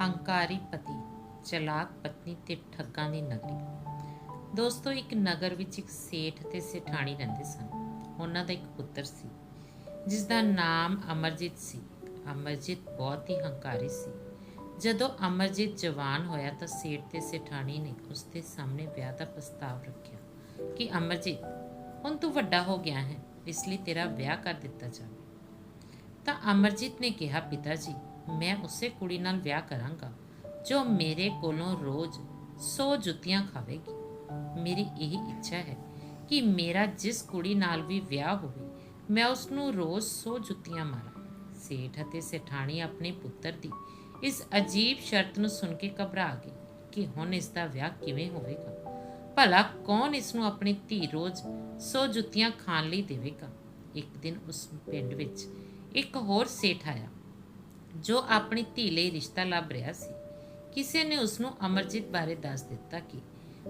ਹੰਕਾਰੀ ਪਤੀ, ਚਲਾਕ ਪਤਨੀ ਤੇ ਠੱਗਾਂ ਦੀ ਨਗਰੀ ਦੋਸਤੋ, ਇੱਕ ਨਗਰ ਵਿੱਚ ਇੱਕ ਸੇਠ ਤੇ ਸੇਠਾਣੀ ਰਹਿੰਦੇ ਸਨ। ਉਹਨਾਂ ਦਾ ਇੱਕ ਪੁੱਤਰ ਸੀ ਜਿਸ ਦਾ ਨਾਮ ਅਮਰਜੀਤ ਸੀ। ਅਮਰਜੀਤ ਬਹੁਤ ਹੀ ਹੰਕਾਰੀ ਸੀ। ਜਦੋਂ ਅਮਰਜੀਤ ਜਵਾਨ ਹੋਇਆ ਤਾਂ ਸੇਠ ਤੇ ਸੇਠਾਣੀ ਨੇ ਉਸ ਦੇ ਸਾਹਮਣੇ ਵਿਆਹ ਦਾ ਪ੍ਰਸਤਾਵ ਰੱਖਿਆ ਕਿ, ਅਮਰਜੀਤ, ਹੁਣ ਤੂੰ ਵੱਡਾ ਹੋ ਗਿਆ ਹੈ, ਇਸ ਲਈ ਤੇਰਾ ਵਿਆਹ ਕਰ ਦਿੱਤਾ ਜਾਵੇ। ਤਾਂ ਅਮਰਜੀਤ ਨੇ ਕਿਹਾ, ਪਿਤਾ ਜੀ ਮੈਂ ਉਸੇ ਕੁੜੀ ਨਾਲ ਵਿਆਹ ਕਰਾਂਗਾ, ਜੋ ਮੇਰੇ ਕੋਲੋਂ ਰੋਜ਼ 100 ਜੁੱਤੀਆਂ ਖਾਵੇਗੀ। ਮੇਰੀ ਇਹ ਇੱਛਾ ਹੈ ਕਿ ਮੇਰਾ ਜਿਸ ਕੁੜੀ ਨਾਲ ਵੀ ਵਿਆਹ ਹੋਵੇ, ਮੈਂ ਉਸ ਨੂੰ ਰੋਜ਼ 100 ਜੁੱਤੀਆਂ ਮਾਰਾਂ। ਸੇਠ ਅਤੇ ਸੇਠਾਣੀ ਆਪਣੇ ਪੁੱਤਰ ਦੀ ਇਸ ਅਜੀਬ ਸ਼ਰਤ ਨੂੰ ਸੁਣ ਕੇ ਘਬਰਾ ਗਏ ਕਿ ਹੁਣ ਇਸ ਦਾ ਵਿਆਹ ਕਿਵੇਂ ਹੋਵੇਗਾ। ਭਲਾ ਕੌਣ ਇਸ ਨੂੰ ਆਪਣੀ ਧੀ ਰੋਜ਼ 100 ਜੁੱਤੀਆਂ ਖਾਣ ਲਈ ਦੇਵੇਗਾ? ਇੱਕ ਦਿਨ ਉਸ ਪਿੰਡ ਵਿੱਚ ਇੱਕ ਹੋਰ ਸੇਠ ਆਇਆ। ਜੋ ਆਪਣੀ ਧੀ ਲਈ ਰਿਸ਼ਤਾ ਲੱਭ ਰਿਹਾ ਸੀ। ਕਿਸੇ ਨੇ ਉਸ ਨੂੰ ਅਮਰਜੀਤ ਬਾਰੇ ਦੱਸ ਦਿੱਤਾ ਕਿ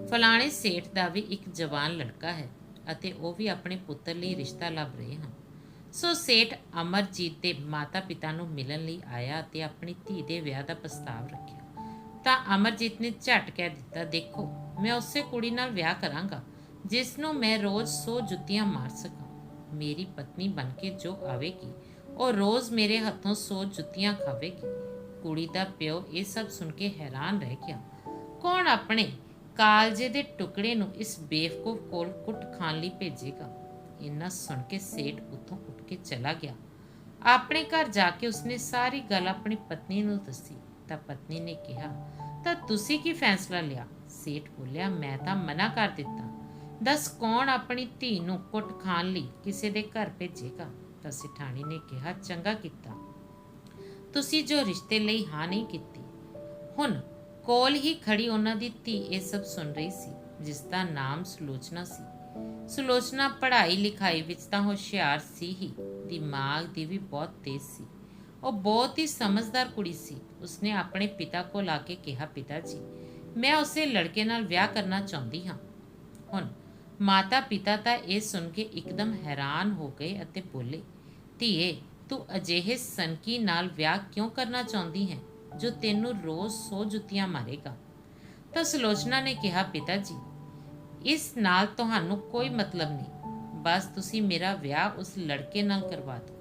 ਫਲਾਣੇ ਸੇਠ ਦਾ ਵੀ ਇੱਕ ਜਵਾਨ ਲੜਕਾ ਹੈ ਅਤੇ ਉਹ ਵੀ ਆਪਣੇ ਪੁੱਤਰ ਲਈ ਰਿਸ਼ਤਾ ਲੱਭ ਰਹੇ ਹਨ। ਸੋ ਸੇਠ ਅਮਰਜੀਤ ਦੇ ਮਾਤਾ-ਪਿਤਾ ਨੂੰ ਮਿਲਣ ਲਈ ਆਇਆ ਅਤੇ ਆਪਣੀ ਧੀ ਦੇ ਵਿਆਹ ਦਾ ਪ੍ਰਸਤਾਵ ਰੱਖਿਆ। ਤਾਂ ਅਮਰਜੀਤ ਨੇ ਝਟ ਕਹਿ ਦਿੱਤਾ, ਦੇਖੋ, ਮੈਂ ਉਸੇ ਕੁੜੀ ਨਾਲ ਵਿਆਹ ਕਰਾਂਗਾ ਜਿਸ ਨੂੰ ਮੈਂ ਰੋਜ਼ 100 ਜੁੱਤੀਆਂ ਮਾਰ ਸਕਾਂ। ਮੇਰੀ ਪਤਨੀ ਬਣ ਕੇ ਜੋ ਆਵੇਗੀ ਉਹ ਰੋਜ਼ ਮੇਰੇ ਹੱਥੋਂ ਸੋ ਜੁੱਤੀਆਂ ਖਾਵੇਗੀ ਕੁੜੀ ਦਾ ਪਿਓ ਇਹ ਸਭ ਸੁਣ ਕੇ ਹੈਰਾਨ ਰਹਿ ਗਿਆ। ਕੌਣ ਆਪਣੇ ਕਾਲਜੇ ਦੇ ਟੁਕੜੇ ਨੂੰ ਇਸ ਬੇਵਕੂਫ ਕੋਲ ਕੁੱਟ ਖਾਣ ਲਈ ਭੇਜੇਗਾ? ਇੰਨਾ ਸੁਣ ਕੇ ਸੇਠ ਉੱਥੋਂ ਉੱਠ ਕੇ ਚਲਾ ਗਿਆ। ਆਪਣੇ ਘਰ ਜਾ ਕੇ ਉਸਨੇ ਸਾਰੀ ਗੱਲ ਆਪਣੀ ਪਤਨੀ ਨੂੰ ਦੱਸੀ। ਤਾਂ ਪਤਨੀ ਨੇ ਕਿਹਾ, ਤਾਂ ਤੁਸੀਂ ਕੀ ਫੈਸਲਾ ਲਿਆ? ਸੇਠ ਬੋਲਿਆ, ਮੈਂ ਤਾਂ ਮਨਾ ਕਰ ਦਿੱਤਾ। ਦੱਸ ਕੌਣ ਆਪਣੀ ਧੀ ਨੂੰ ਕੁੱਟ ਖਾਣ ਲਈ ਕਿਸੇ ਦੇ ਘਰ ਭੇਜੇਗਾ? ਤਾਂ ਸਿਠਾਣੀ ਨੇ ਕਿਹਾ, ਚੰਗਾ ਕੀਤਾ। ਤੁਸੀਂ ਜੋ ਰਿਸ਼ਤੇ ਲਈ ਹਾਂ ਨਹੀਂ ਕੀਤੀ, ਹੁਣ ਕੋਲ ਹੀ ਖੜੀ ਉਹਨਾਂ ਦੀ ਧੀ ਇਹ ਸਭ ਸੁਣ ਰਹੀ ਸੀ, ਜਿਸ ਦਾ ਨਾਮ ਸੁਲੋਚਨਾ ਸੀ। ਸੁਲੋਚਨਾ ਪੜ੍ਹਾਈ ਲਿਖਾਈ ਵਿੱਚ ਤਾਂ ਹੁਸ਼ਿਆਰ ਸੀ ਹੀ, ਦਿਮਾਗ ਦੀ ਵੀ ਬਹੁਤ ਤੇਜ਼ ਸੀ। ਉਹ ਬਹੁਤ ਹੀ ਸਮਝਦਾਰ ਕੁੜੀ ਸੀ। ਉਸਨੇ ਆਪਣੇ ਪਿਤਾ ਕੋਲ ਆ ਕੇ ਕਿਹਾ ਪਿਤਾ ਜੀ ਮੈਂ ਉਸੇ ਲੜਕੇ ਨਾਲ ਵਿਆਹ ਕਰਨਾ ਚਾਹੁੰਦੀ ਹਾਂ। ਹੁਣ ਮਾਤਾ ਪਿਤਾ ਤਾਂ ਇਹ ਸੁਣ ਕੇ ਇੱਕਦਮ ਹੈਰਾਨ ਹੋ ਗਏ ਅਤੇ ਬੋਲੇ ਧੀਏ, ਤੂੰ ਅਜਿਹੇ ਸਨਕੀ ਨਾਲ ਵਿਆਹ ਕਿਉਂ ਕਰਨਾ ਚਾਹੁੰਦੀ ਹੈ, ਜੋ ਤੈਨੂੰ ਰੋਜ਼ 100 ਜੁੱਤੀਆਂ ਮਾਰੇਗਾ? ਤਾਂ ਸਲੋਚਨਾ ਨੇ ਕਿਹਾ, ਪਿਤਾ ਜੀ, ਇਸ ਨਾਲ ਤੁਹਾਨੂੰ ਕੋਈ ਮਤਲਬ ਨਹੀਂ। ਬਸ ਤੁਸੀਂ ਮੇਰਾ ਵਿਆਹ ਉਸ ਲੜਕੇ ਨਾਲ ਕਰਵਾ ਦਿਓ।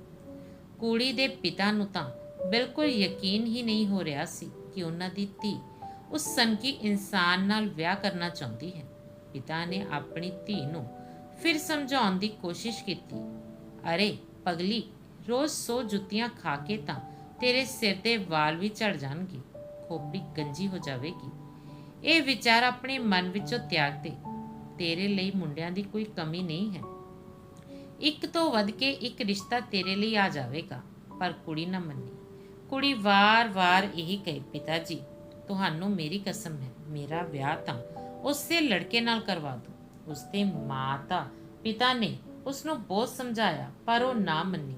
ਕੁੜੀ ਦੇ ਪਿਤਾ ਨੂੰ ਤਾਂ ਬਿਲਕੁਲ ਯਕੀਨ ਹੀ ਨਹੀਂ ਹੋ ਰਿਹਾ ਸੀ ਕਿ ਉਹਨਾਂ ਦੀ ਧੀ ਉਸ ਸਨਕੀ ਇਨਸਾਨ ਨਾਲ ਵਿਆਹ ਕਰਨਾ ਚਾਹੁੰਦੀ ਹੈ। ਪਿਤਾ ਨੇ ਆਪਣੀ ਧੀ ਨੂੰ ਫਿਰ ਸਮਝਾਉਣ ਦੀ ਕੋਸ਼ਿਸ਼ ਕੀਤੀ। ਅਰੇ ਪਗਲੀ, ਰੋਜ਼ 100 ਜੁੱਤੀਆਂ ਖਾ ਕੇ ਤਾਂ ਤੇਰੇ ਸਿਰ ਦੇ ਵਾਲ ਵੀ ਝੜ ਜਾਣਗੇ ਖੋਪੜੀ ਗੰਜੀ ਹੋ ਜਾਵੇਗੀ। ਇਹ ਵਿਚਾਰ ਆਪਣੇ ਮਨ ਵਿੱਚੋਂ ਤਿਆਗ ਦੇ, ਤੇਰੇ ਲਈ ਮੁੰਡਿਆਂ ਦੀ ਕੋਈ ਕਮੀ ਨਹੀਂ ਹੈ। ਇੱਕ ਤੋਂ ਵੱਧ ਕੇ ਇੱਕ ਰਿਸ਼ਤਾ ਤੇਰੇ ਲਈ ਆ ਜਾਵੇਗਾ, ਪਰ ਕੁੜੀ ਨਾ ਮੰਨੀ। ਕੁੜੀ ਵਾਰ-ਵਾਰ ਇਹੀ ਕਹੇ ਪਿਤਾ ਜੀ ਤੁਹਾਨੂੰ ਮੇਰੀ ਕਸਮ ਹੈ, ਮੇਰਾ ਵਿਆਹ ਤਾਂ ਉਸੇ ਲੜਕੇ ਨਾਲ ਕਰਵਾ ਦਿਓ ਉਸਦੇ ਮਾਤਾ ਪਿਤਾ ਨੇ ਉਸ ਨੂੰ ਬਹੁਤ ਸਮਝਾਇਆ, ਪਰ ਉਹ ਨਾ ਮੰਨੀ।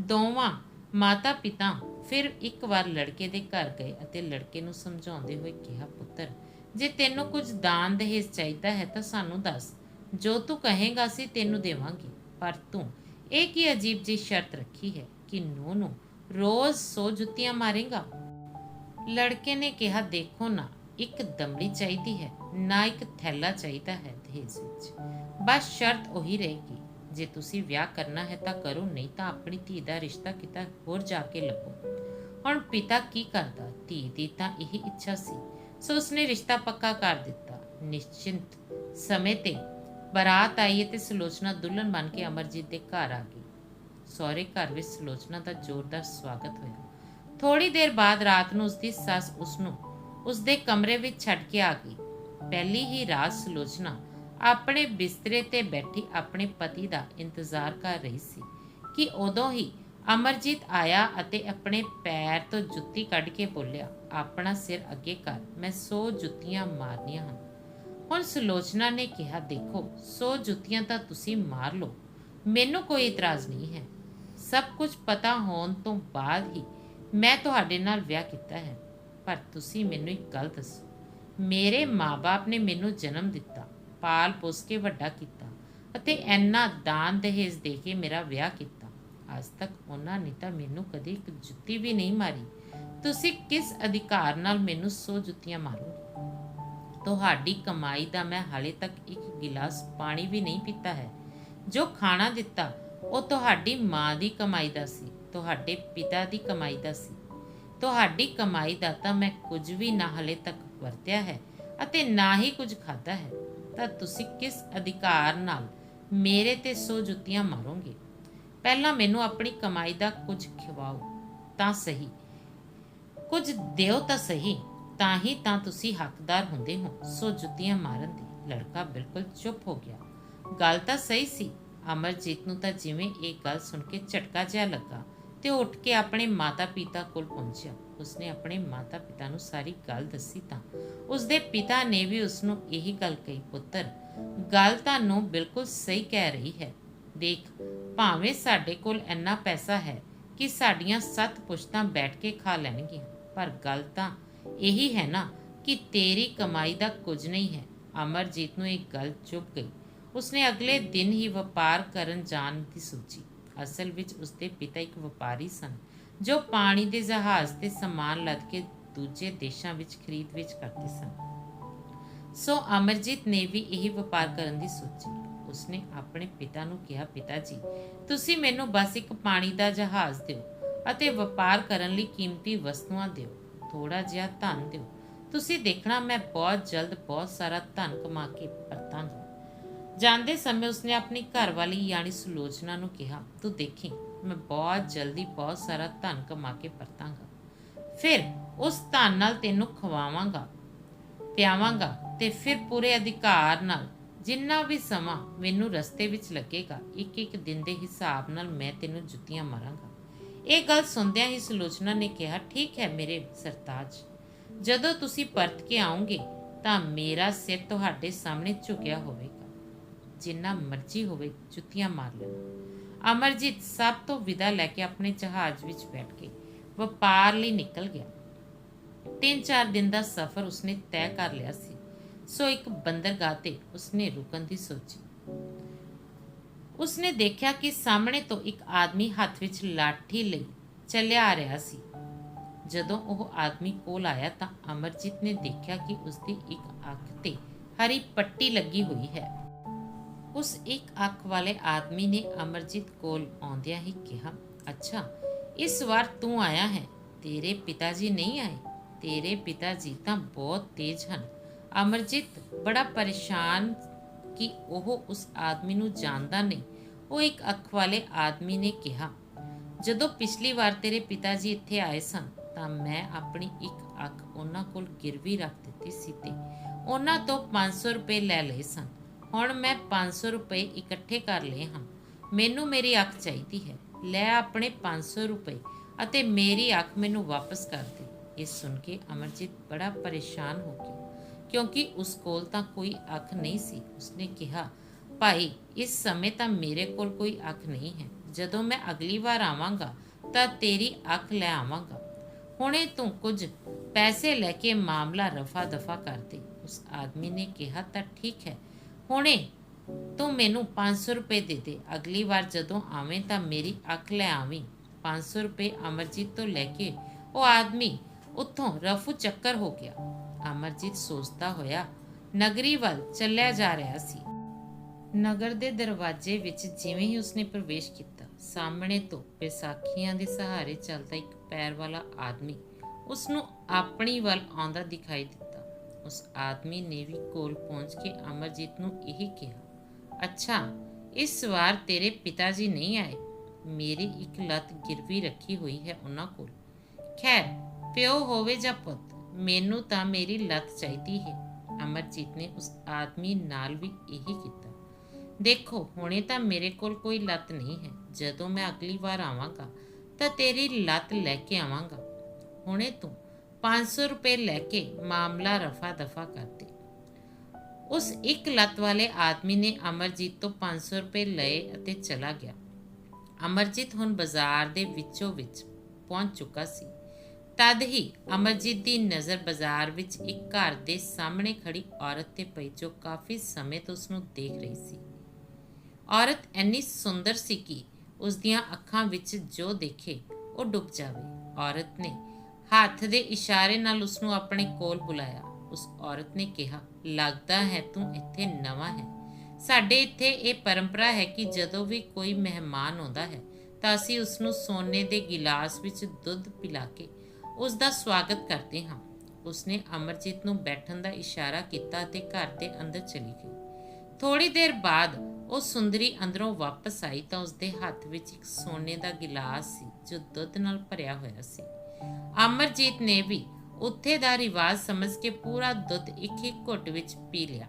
ਦੋਵਾਂ ਮਾਤਾ ਪਿਤਾ ਫਿਰ ਇੱਕ ਵਾਰ ਲੜਕੇ ਦੇ ਘਰ ਗਏ ਅਤੇ ਲੜਕੇ ਨੂੰ ਸਮਝਾਉਂਦੇ ਹੋਏ ਕਿਹਾ, ਪੁੱਤਰ, ਜੇ ਤੈਨੂੰ ਕੁਝ ਦਾਨ ਦਹੇਜ ਚਾਹੀਦਾ ਹੈ ਤਾਂ ਸਾਨੂੰ ਦੱਸ। ਜੋ ਤੂੰ ਕਹੇਗਾ ਸੀ ਤੈਨੂੰ ਦੇਵਾਂਗੇ। ਪਰ ਤੂੰ, ਇਹ ਕੀ ਅਜੀਬ ਜੀ ਸ਼ਰਤ ਰੱਖੀ ਹੈ ਕਿ ਨੋ ਨੂੰ ਰੋਜ਼ 100 ਜੁੱਤੀਆਂ ਮਾਰੇਗਾ? ਲੜਕੇ ਨੇ ਕਿਹਾ, ਦੇਖੋ ਨਾ, ਇੱਕ ਦਮੜੀ ਚਾਹੀਦੀ ਹੈ, ਨਾ ਇੱਕ ਥੈਲਾ ਚਾਹੀਦਾ ਹੈ ਦਹੇਜ ਵਿੱਚ। ਬਸ ਸ਼ਰਤ ਉਹੀ ਰਹੇਗੀ। ਜੇ ਤੁਸੀਂ ਵਿਆਹ ਕਰਨਾ ਹੈ ਤਾਂ ਕਰੋ, ਨਹੀਂ ਤਾਂ ਆਪਣੀ ਧੀ ਦਾ ਰਿਸ਼ਤਾ ਕਿਤਾ ਹੋਰ ਜਾ ਕੇ ਲੱਭੋ। ਹੁਣ ਪਿਤਾ ਕੀ ਕਰਦਾ? ਧੀ ਦੀ ਤਾਂ ਇਹ ਇੱਛਾ ਸੀ। ਸੋ ਉਸਨੇ ਰਿਸ਼ਤਾ ਪੱਕਾ ਕਰ ਦਿੱਤਾ। ਨਿਸ਼ਚਿੰਤ ਸਮੇਂ ਤੇ ਬਰਾਤ ਆਈ ਅਤੇ ਸੁਲੋਚਨਾ ਦੁਲਹਨ ਬਣ ਕੇ ਅਮਰਜੀਤ ਦੇ ਘਰ ਆ ਗਈ। ਸਹੁਰੇ ਘਰ ਵਿੱਚ ਸੁਲੋਚਨਾ ਦਾ ਜ਼ੋਰਦਾਰ ਸਵਾਗਤ ਹੋਇਆ। ਥੋੜੀ ਦੇਰ ਬਾਅਦ ਰਾਤ ਨੂੰ ਉਸਦੀ ਸੱਸ ਉਸਨੂੰ ਉਸਦੇ ਕਮਰੇ ਵਿੱਚ ਛੱਡ ਕੇ ਆ ਗਈ। ਪਹਿਲੀ ਹੀ ਰਾਤ ਸੁਲੋਚਨਾ ਆਪਣੇ ਬਿਸਤਰੇ ਤੇ ਬੈਠੀ ਆਪਣੇ ਪਤੀ ਦਾ ਇੰਤਜ਼ਾਰ ਕਰ ਰਹੀ ਸੀ ਕਿ ਉਦੋਂ ਹੀ ਅਮਰਜੀਤ ਆਇਆ ਅਤੇ ਆਪਣੇ ਪੈਰ ਤੋਂ ਜੁੱਤੀ ਕੱਢ ਕੇ ਬੋਲਿਆ, ਆਪਣਾ ਸਿਰ ਅੱਗੇ ਕਰ, ਮੈਂ 100 ਜੁੱਤੀਆਂ ਮਾਰਨੀਆਂ ਹਨ। ਹੁਣ ਸੁਲੋਚਨਾ ਨੇ ਕਿਹਾ, ਦੇਖੋ 100 ਜੁੱਤੀਆਂ ਤਾਂ ਤੁਸੀਂ ਮਾਰ ਲਓ, ਮੈਨੂੰ ਕੋਈ ਇਤਰਾਜ਼ ਨਹੀਂ ਹੈ। ਸਭ ਕੁਝ ਪਤਾ ਹੋਣ ਤੋਂ ਬਾਅਦ ਹੀ ਮੈਂ ਤੁਹਾਡੇ ਨਾਲ ਵਿਆਹ ਕੀਤਾ ਹੈ, ਪਰ ਤੁਸੀਂ ਮੈਨੂੰ ਇੱਕ ਗੱਲ ਦੱਸੋ, ਮੇਰੇ ਮਾਪੇ ਨੇ ਮੈਨੂੰ ਜਨਮ ਦਿੱਤਾ ਪਾਲ ਪੋਸ ਕੇ ਵੱਡਾ ਕੀਤਾ ਅਤੇ ਐਨਾ ਦਾਨ ਦਹੇਜ ਦੇ ਕੇ ਮੇਰਾ ਵਿਆਹ ਕੀਤਾ। ਅੱਜ ਤੱਕ ਉਹਨਾਂ ਨੇ ਤਾਂ ਮੈਨੂੰ ਕਦੇ ਇੱਕ ਜੁੱਤੀ ਵੀ ਨਹੀਂ ਮਾਰੀ। ਤੁਸੀਂ ਕਿਸ ਅਧਿਕਾਰ ਨਾਲ ਮੈਨੂੰ ਸੌ ਜੁੱਤੀਆਂ ਮਾਰੋਗੇ? ਤੁਹਾਡੀ ਕਮਾਈ ਦਾ ਮੈਂ ਹਾਲੇ ਤੱਕ ਇੱਕ ਗਿਲਾਸ ਪਾਣੀ ਵੀ ਨਹੀਂ ਪੀਤਾ ਹੈ। ਜੋ ਖਾਣਾ ਦਿੱਤਾ, ਉਹ ਤੁਹਾਡੀ ਮਾਂ ਦੀ ਕਮਾਈ ਦਾ ਸੀ, ਤੁਹਾਡੇ ਪਿਤਾ ਦੀ ਕਮਾਈ ਦਾ ਸੀ। ਤੁਹਾਡੀ ਕਮਾਈ ਦਾ ਤਾਂ ਮੈਂ ਕੁਝ ਵੀ ਨਾ ਹਲੇ ਤੱਕ ਵਰਤਿਆ ਹੈ ਅਤੇ ਨਾ ਹੀ ਕੁਝ ਖਾਦਾ ਹੈ। ਤਾਂ ਤੁਸੀਂ ਕਿਸ ਅਧਿਕਾਰ ਨਾਲ ਮੇਰੇ ਤੇ ਸੋ ਜੁੱਤੀਆਂ ਮਾਰੋਗੇ? ਪਹਿਲਾਂ ਮੈਨੂੰ ਆਪਣੀ ਕਮਾਈ ਦਾ ਕੁਝ ਖਿਵਾਓ, ਤਾਂ ਸਹੀ। ਕੁਝ ਦਿਓ ਤਾਂ ਸਹੀ, ਤਾਂ ਹੀ ਤਾਂ ਤੁਸੀਂ ਹੱਕਦਾਰ ਹੁੰਦੇ ਹੋ। ਸੋ ਜੁੱਤੀਆਂ ਮਾਰਨ ਦੀ, ਲੜਕਾ ਬਿਲਕੁਲ ਚੁੱਪ ਹੋ ਗਿਆ। ਗੱਲ ਤਾਂ ਸਹੀ ਸੀ। ਅਮਰਜੀਤ ਨੂੰ ਤਾਂ ਜਿਵੇਂ ਇਹ ਗੱਲ ਸੁਣ ਕੇ ਝਟਕਾ ਜਿਹਾ ਲੱਗਾ ਤੇ ਉੱਠ ਕੇ ਆਪਣੇ ਮਾਤਾ-ਪਿਤਾ ਕੋਲ ਪਹੁੰਚਿਆ। ਉਸਨੇ ਆਪਣੇ ਮਾਤਾ-ਪਿਤਾ ਨੂੰ ਸਾਰੀ ਗੱਲ ਦੱਸੀ ਤਾਂ। ਉਸਦੇ ਪਿਤਾ ਨੇ ਵੀ ਉਸ ਨੂੰ ਇਹੀ ਗੱਲ ਕਹੀ, ਪੁੱਤਰ, ਗੱਲ ਤੁਹਾਨੂੰ ਬਿਲਕੁਲ ਸਹੀ ਕਹਿ ਰਹੀ ਹੈ। ਦੇਖ, ਭਾਵੇਂ ਸਾਡੇ ਕੋਲ ਇੰਨਾ ਪੈਸਾ ਹੈ ਕਿ ਸਾਡੀਆਂ ਸੱਤ ਪੁਸ਼ਤਾਂ ਬੈਠ ਕੇ ਖਾ ਲੈਣਗੀਆਂ, ਪਰ ਗੱਲ ਤਾਂ ਇਹੀ ਹੈ ਨਾ ਕਿ ਤੇਰੀ ਕਮਾਈ ਦਾ ਕੁਝ ਨਹੀਂ ਹੈ। ਅਮਰਜੀਤ ਨੂੰ ਇਹ ਗੱਲ ਚੁੱਪ ਗਈ। ਉਸਨੇ ਅਗਲੇ ਦਿਨ ਹੀ ਵਪਾਰ ਕਰਨ ਜਾਣ ਦੀ ਸੋਚੀ। ਅਸਲ ਵਿੱਚ ਉਸਦੇ ਪਿਤਾ ਇੱਕ ਵਪਾਰੀ ਸਨ। ਜੋ ਪਾਣੀ ਦੇ ਜਹਾਜ਼ ਤੇ ਸਮਾਨ ਲੱਦ ਕੇ ਦੂਜੇ ਦੇਸ਼ਾਂ ਵਿੱਚ ਖਰੀਦ ਵਿੱਚ ਕਰਦੇ ਸਨ। ਸੋ ਅਮਰਜੀਤ ਨੇ ਵੀ ਇਹੀ ਵਪਾਰ ਕਰਨ ਦੀ ਸੋਚੀ। ਉਸਨੇ ਆਪਣੇ ਪਿਤਾ ਨੂੰ ਕਿਹਾ, ਪਿਤਾ ਜੀ, ਤੁਸੀਂ ਮੈਨੂੰ ਬਸ ਇੱਕ ਪਾਣੀ ਦਾ ਜਹਾਜ਼ ਦਿਓ ਅਤੇ ਵਪਾਰ ਕਰਨ ਲਈ ਕੀਮਤੀ ਵਸਤੂਆਂ ਦਿਓ। ਥੋੜਾ ਜਿਹਾ ਧਨ ਦਿਓ। ਤੁਸੀਂ ਦੇਖਣਾ, ਮੈਂ ਬਹੁਤ ਜਲਦ ਬਹੁਤ ਸਾਰਾ ਧਨ ਕਮਾ ਕੇ ਪਰਤਾਂਗਾ। ਜਾਂਦੇ ਸਮੇਂ ਉਸਨੇ ਆਪਣੀ ਘਰਵਾਲੀ ਯਾਨੀ ਸੁਲੋਚਨਾ ਨੂੰ ਕਿਹਾ, ਤੂੰ ਦੇਖੀ ਮੈਂ ਬਹੁਤ ਜਲਦੀ ਬਹੁਤ ਸਾਰਾ ਧਨ ਕਮਾ ਕੇ ਪਰਤਾਂਗਾ ਫਿਰ ਉਸ ਧਨ ਨਾਲ ਤੈਨੂੰ ਖਵਾਵਾਂਗਾ, ਪਿਆਵਾਂਗਾ ਤੇ ਫਿਰ ਪੂਰੇ ਅਧਿਕਾਰ ਨਾਲ ਜਿੰਨਾ ਵੀ ਸਮਾਂ ਮੈਨੂੰ ਰਸਤੇ ਵਿੱਚ ਲੱਗੇਗਾ ਇੱਕ ਇੱਕ ਦਿਨ ਦੇ ਹਿਸਾਬ ਨਾਲ ਮੈਂ ਤੈਨੂੰ ਜੁੱਤੀਆਂ ਮਾਰਾਂਗਾ। ਇਹ ਗੱਲ ਸੁਣਦਿਆਂ ਹੀ ਸਲੋਚਨਾ ਨੇ ਕਿਹਾ, ਠੀਕ ਹੈ ਮੇਰੇ ਸਰਤਾਜ, ਜਦੋਂ ਤੁਸੀਂ ਪਰਤ ਕੇ ਆਉਂਗੇ ਤਾਂ ਮੇਰਾ ਸਿਰ ਤੁਹਾਡੇ ਸਾਹਮਣੇ ਝੁਕਿਆ ਹੋਵੇਗਾ। ਜਿੰਨਾ ਮਰਜ਼ੀ ਹੋਵੇ ਜੁੱਤੀਆਂ ਮਾਰ ਲੈਣਾ। ਅਮਰਜੀਤ ਸਭ ਤੋਂ ਵਿਦਾ ਲੈ ਕੇ ਆਪਣੇ ਜਹਾਜ਼ ਵਿੱਚ ਬੈਠ ਕੇ ਵਪਾਰ ਲਈ ਨਿਕਲ ਗਿਆ। ਤਿੰਨ ਚਾਰ ਦਿਨ ਦਾ ਸਫ਼ਰ ਉਸਨੇ ਤੈਅ ਕਰ ਲਿਆ ਸੀ। ਸੋ ਇੱਕ ਬੰਦਰਗਾਹ ਤੇ ਉਸਨੇ ਰੁਕਣ ਦੀ ਸੋਚੀ। ਉਸਨੇ ਦੇਖਿਆ ਕਿ ਸਾਹਮਣੇ ਤੋਂ ਇੱਕ ਆਦਮੀ ਹੱਥ ਵਿੱਚ ਲਾਠੀ ਲਈ ਚੱਲਿਆ ਆ ਰਿਹਾ ਸੀ। ਜਦੋਂ ਉਹ ਆਦਮੀ ਕੋਲ ਆਇਆ ਤਾਂ ਅਮਰਜੀਤ ਨੇ ਦੇਖਿਆ ਕਿ ਉਸਦੀ ਇੱਕ ਅੱਖ ਤੇ ਹਰੀ ਪੱਟੀ ਲੱਗੀ ਹੋਈ ਹੈ। ਉਸ ਇੱਕ ਅੱਖ ਵਾਲੇ ਆਦਮੀ ਨੇ ਅਮਰਜੀਤ ਕੋਲ ਆਉਂਦਿਆਂ ਹੀ ਕਿਹਾ, ਅੱਛਾ, ਇਸ ਵਾਰ ਤੂੰ ਆਇਆ ਹੈ। ਤੇਰੇ ਪਿਤਾ ਜੀ ਨਹੀਂ ਆਏ। ਤੇਰੇ ਪਿਤਾ ਜੀ ਤਾਂ ਬਹੁਤ ਤੇਜ਼ ਹਨ। ਅਮਰਜੀਤ ਬੜਾ ਪਰੇਸ਼ਾਨ ਕਿ ਉਹ ਉਸ ਆਦਮੀ ਨੂੰ ਜਾਣਦਾ ਨਹੀਂ। ਉਹ ਇੱਕ ਅੱਖ ਵਾਲੇ ਆਦਮੀ ਨੇ ਕਿਹਾ, ਜਦੋਂ ਪਿਛਲੀ ਵਾਰ ਤੇਰੇ ਪਿਤਾ ਜੀ ਇੱਥੇ ਆਏ ਸਨ, ਤਾਂ ਮੈਂ ਆਪਣੀ ਇੱਕ ਅੱਖ ਉਹਨਾਂ ਕੋਲ ਗਿਰਵੀ ਰੱਖ ਦਿੱਤੀ ਸੀ ਤੇ ਉਹਨਾਂ ਤੋਂ 500 ਰੁਪਏ ਲੈ ਲਏ ਸਨ। ਹੁਣ ਮੈਂ 500 ਰੁਪਏ ਇਕੱਠੇ ਕਰ ਲਏ ਹਨ ਮੈਨੂੰ ਮੇਰੀ ਅੱਖ ਚਾਹੀਦੀ ਹੈ। ਲੈ ਆਪਣੇ 500 ਰੁਪਏ ਅਤੇ ਮੇਰੀ ਅੱਖ ਮੈਨੂੰ ਵਾਪਸ ਕਰ ਦੇ। ਇਹ ਸੁਣ ਕੇ ਅਮਰਜੀਤ ਬੜਾ ਪਰੇਸ਼ਾਨ ਹੋ ਗਿਆ। ਕਿਉਂਕਿ ਉਸ ਕੋਲ ਤਾਂ ਕੋਈ ਅੱਖ ਨਹੀਂ ਸੀ। ਉਸਨੇ ਕਿਹਾ, ਭਾਈ, ਇਸ ਸਮੇਂ ਤਾਂ ਮੇਰੇ ਕੋਲ ਕੋਈ ਅੱਖ ਨਹੀਂ ਹੈ। ਜਦੋਂ ਮੈਂ ਅਗਲੀ ਵਾਰ ਆਵਾਂਗਾ, ਤਾਂ ਤੇਰੀ ਅੱਖ ਲੈ ਆਵਾਂਗਾ। ਹੁਣੇ ਤੂੰ ਕੁਝ ਪੈਸੇ ਲੈ ਕੇ ਮਾਮਲਾ ਰਫਾ ਦਫਾ ਕਰ ਦੇ। ਉਸ ਆਦਮੀ ਨੇ ਕਿਹਾ, ਤਾਂ ਠੀਕ ਹੈ। ਹੁਣੇ ਤੂੰ ਮੈਨੂੰ 500 ਰੁਪਏ ਦੇ ਦੇ, ਅਗਲੀ ਵਾਰ ਜਦੋਂ ਆਵੇਂ ਤਾਂ ਮੇਰੀ ਅੱਖ ਲੈ ਆਵੀਂ। 500 ਰੁਪਏ ਅਮਰਜੀਤ ਤੋਂ ਲੈ ਕੇ ਉਹ ਆਦਮੀ ਉੱਥੋਂ ਰਫੂ ਚੱਕਰ ਹੋ ਗਿਆ। ਅਮਰਜੀਤ ਸੋਚਦਾ ਹੋਇਆ ਨਗਰੀ ਵੱਲ ਚੱਲਿਆ ਜਾ ਰਿਹਾ ਸੀ। ਨਗਰ ਦੇ ਦਰਵਾਜ਼ੇ ਵਿੱਚ ਜਿਵੇਂ ਹੀ ਉਸਨੇ ਪ੍ਰਵੇਸ਼ ਕੀਤਾ, ਸਾਹਮਣੇ ਤੋਂ ਵਿਸਾਖੀਆਂ ਦੇ ਸਹਾਰੇ ਚੱਲਦਾ ਇੱਕ ਪੈਰ ਵਾਲਾ ਆਦਮੀ ਉਸ ਨੂੰ ਆਪਣੀ ਵੱਲ ਆਉਂਦਾ ਦਿਖਾਈ ਦਿੱਤਾ। ਉਸ ਆਦਮੀ ਨੇ ਵੀ ਕੋਲ ਪਹੁੰਚ ਕੇ ਅਮਰਜੀਤ ਨੂੰ ਇਹ ਕਿਹਾ, ਅੱਛਾ, ਇਸ ਵਾਰ ਤੇਰੇ ਪਿਤਾ ਜੀ ਨਹੀਂ ਆਏ? ਮੇਰੀ ਇੱਕ ਲੱਤ ਗਿਰਵੀ ਰੱਖੀ ਹੋਈ ਹੈ ਉਹਨਾਂ ਕੋਲ। ਖੈਰ, ਪਿਓ ਹੋਵੇ ਜਾਂ ਪੁੱਤ, ਮੈਨੂੰ ਤਾਂ ਮੇਰੀ ਲੱਤ ਚਾਹੀਦੀ ਹੈ। ਅਮਰਜੀਤ ਨੇ ਉਸ ਆਦਮੀ ਨਾਲ ਵੀ ਇਹੀ ਕੀਤਾ। ਦੇਖੋ, ਹੁਣੇ ਤਾਂ ਮੇਰੇ ਕੋਲ ਕੋਈ ਲੱਤ ਨਹੀਂ ਹੈ। ਜਦੋਂ ਮੈਂ ਅਗਲੀ ਵਾਰ ਆਵਾਂਗਾ, ਤਾਂ ਤੇਰੀ ਲੱਤ ਲੈ ਕੇ ਆਵਾਂਗਾ। ਹੁਣੇ ਤੂੰ 500 ਰੁਪਏ ਲੈ ਕੇ ਮਾਮਲਾ ਰਫਾ ਦਫਾ ਕਰ ਦੇ ਉਸ ਇੱਕ ਲੱਤ ਵਾਲੇ ਆਦਮੀ ਨੇ ਅਮਰਜੀਤ ਤੋਂ 500 ਰੁਪਏ ਲਏ ਅਤੇ ਚਲਾ ਗਿਆ। ਅਮਰਜੀਤ ਹੁਣ ਬਾਜ਼ਾਰ ਦੇ ਵਿੱਚੋਂ ਵਿੱਚ ਪਹੁੰਚ ਚੁੱਕਾ ਸੀ। ਤਦ ਹੀ ਅਮਰਜੀਤ ਦੀ ਨਜ਼ਰ ਬਾਜ਼ਾਰ ਵਿੱਚ ਇੱਕ ਘਰ ਦੇ ਸਾਹਮਣੇ ਖੜੀ ਔਰਤ ਤੇ ਪਈ, ਜੋ ਕਾਫੀ ਸਮੇਂ ਤੋਂ ਉਸ ਨੂੰ ਦੇਖ ਰਹੀ ਸੀ। ਔਰਤ ਇੰਨੀ ਸੁੰਦਰ ਸੀ ਕਿ ਉਸ ਦੀਆਂ ਅੱਖਾਂ ਵਿੱਚ ਜੋ ਦੇਖੇ ਉਹ ਡੁੱਬ ਜਾਵੇ। ਔਰਤ ਨੇ ਹੱਥ ਦੇ ਇਸ਼ਾਰੇ ਨਾਲ ਉਸ ਨੂੰ ਆਪਣੇ ਕੋਲ ਬੁਲਾਇਆ। ਉਸ ਔਰਤ ਨੇ ਕਿਹਾ, ਲੱਗਦਾ ਹੈ ਤੂੰ ਇੱਥੇ ਨਵਾਂ ਹੈ। ਸਾਡੇ ਇੱਥੇ ਇਹ ਪਰੰਪਰਾ ਹੈ ਕਿ ਜਦੋਂ ਵੀ ਕੋਈ ਮਹਿਮਾਨ ਆਉਂਦਾ ਹੈ, ਤਾਂ ਅਸੀਂ ਉਸ ਨੂੰ ਸੋਨੇ ਦੇ ਗਿਲਾਸ ਵਿੱਚ ਦੁੱਧ ਪਿਲਾ ਕੇ ਉਸ ਦਾ ਸਵਾਗਤ ਕਰਦੇ ਹਾਂ। ਉਸਨੇ ਅਮਰਜੀਤ ਨੂੰ ਬੈਠਣ ਦਾ ਇਸ਼ਾਰਾ ਕੀਤਾ ਤੇ ਘਰ ਦੇ ਅੰਦਰ ਚਲੀ ਗਈ। ਥੋੜੀ ਦੇਰ ਬਾਅਦ ਉਹ ਸੁੰਦਰੀ ਅੰਦਰੋਂ ਵਾਪਸ ਆਈ ਤਾਂ ਉਸਦੇ ਹੱਥ ਵਿੱਚ ਇੱਕ ਸੋਨੇ ਦਾ ਗਿਲਾਸ ਸੀ, ਜੋ ਦੁੱਧ ਨਾਲ ਭਰਿਆ ਹੋਇਆ ਸੀ। ਅਮਰਜੀਤ ਨੇ ਵੀ ਉੱਥੇ ਦਾ ਰਿਵਾਜ ਸਮਝ ਕੇ ਪੂਰਾ ਦੁੱਧ ਇੱਕ ਇੱਕ ਘੁੱਟ ਵਿੱਚ ਪੀ ਲਿਆ।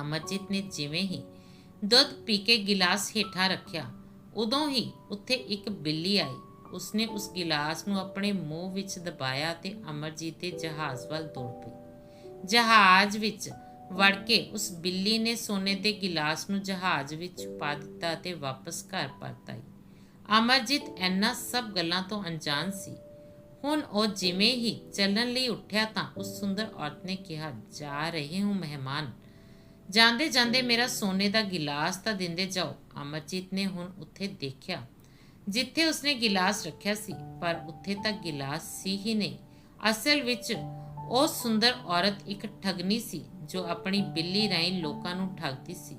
ਅਮਰਜੀਤ ਨੇ ਜਿਵੇਂ ਹੀ ਦੁੱਧ ਪੀ ਕੇ ਗਿਲਾਸ ਹੇਠਾਂ ਰੱਖਿਆ, ਉਦੋਂ ਹੀ ਉੱਥੇ ਇੱਕ ਬਿੱਲੀ ਆਈ। ਉਸਨੇ ਉਸ ਗਿਲਾਸ ਨੂੰ ਆਪਣੇ ਮੂੰਹ ਵਿੱਚ ਦਬਾਇਆ ਤੇ ਅਮਰਜੀਤ ਦੇ ਜਹਾਜ਼ ਵੱਲ ਦੌੜ ਪਈ। ਜਹਾਜ਼ ਵਿੱਚ ਵੜ ਕੇ ਉਸ ਬਿੱਲੀ ਨੇ ਸੋਨੇ ਦੇ ਗਿਲਾਸ ਨੂੰ ਜਹਾਜ਼ ਵਿੱਚ ਪਾ ਦਿੱਤਾ ਤੇ ਵਾਪਸ ਘਰ ਪਰਤ ਆਈ। ਅਮਰਜੀਤ ਇਹਨਾਂ ਸਭ ਗੱਲਾਂ ਤੋਂ ਅਣਜਾਣ ਸੀ ਹੁਣ ਉਹ ਜਿਵੇਂ ਹੀ ਚੱਲਣ ਲਈ ਉੱਠਿਆ ਤਾਂ ਉਸ ਸੁੰਦਰ ਔਰਤ ਨੇ ਕਿਹਾ, ਜਾ ਰਹੇ ਹਾਂ ਮਹਿਮਾਨ। ਜਾਂਦੇ ਜਾਂਦੇ ਮੇਰਾ ਸੋਨੇ ਦਾ ਗਿਲਾਸ ਤਾਂ ਦਿੰਦੇ ਜਾਓ। ਅਮਰਜੀਤ ਨੇ ਹੁਣ ਉੱਥੇ ਦੇਖਿਆ, ਜਿੱਥੇ ਉਸਨੇ ਗਿਲਾਸ ਰੱਖਿਆ ਸੀ, ਪਰ ਉੱਥੇ ਤਾਂ ਗਿਲਾਸ ਸੀ ਹੀ ਨਹੀਂ। ਅਸਲ ਵਿੱਚ ਉਹ ਸੁੰਦਰ ਔਰਤ ਇੱਕ ਠਗਨੀ ਸੀ, ਜੋ ਆਪਣੀ ਬਿੱਲੀ ਰਾਹੀਂ ਲੋਕਾਂ ਨੂੰ ਠੱਗਦੀ ਸੀ।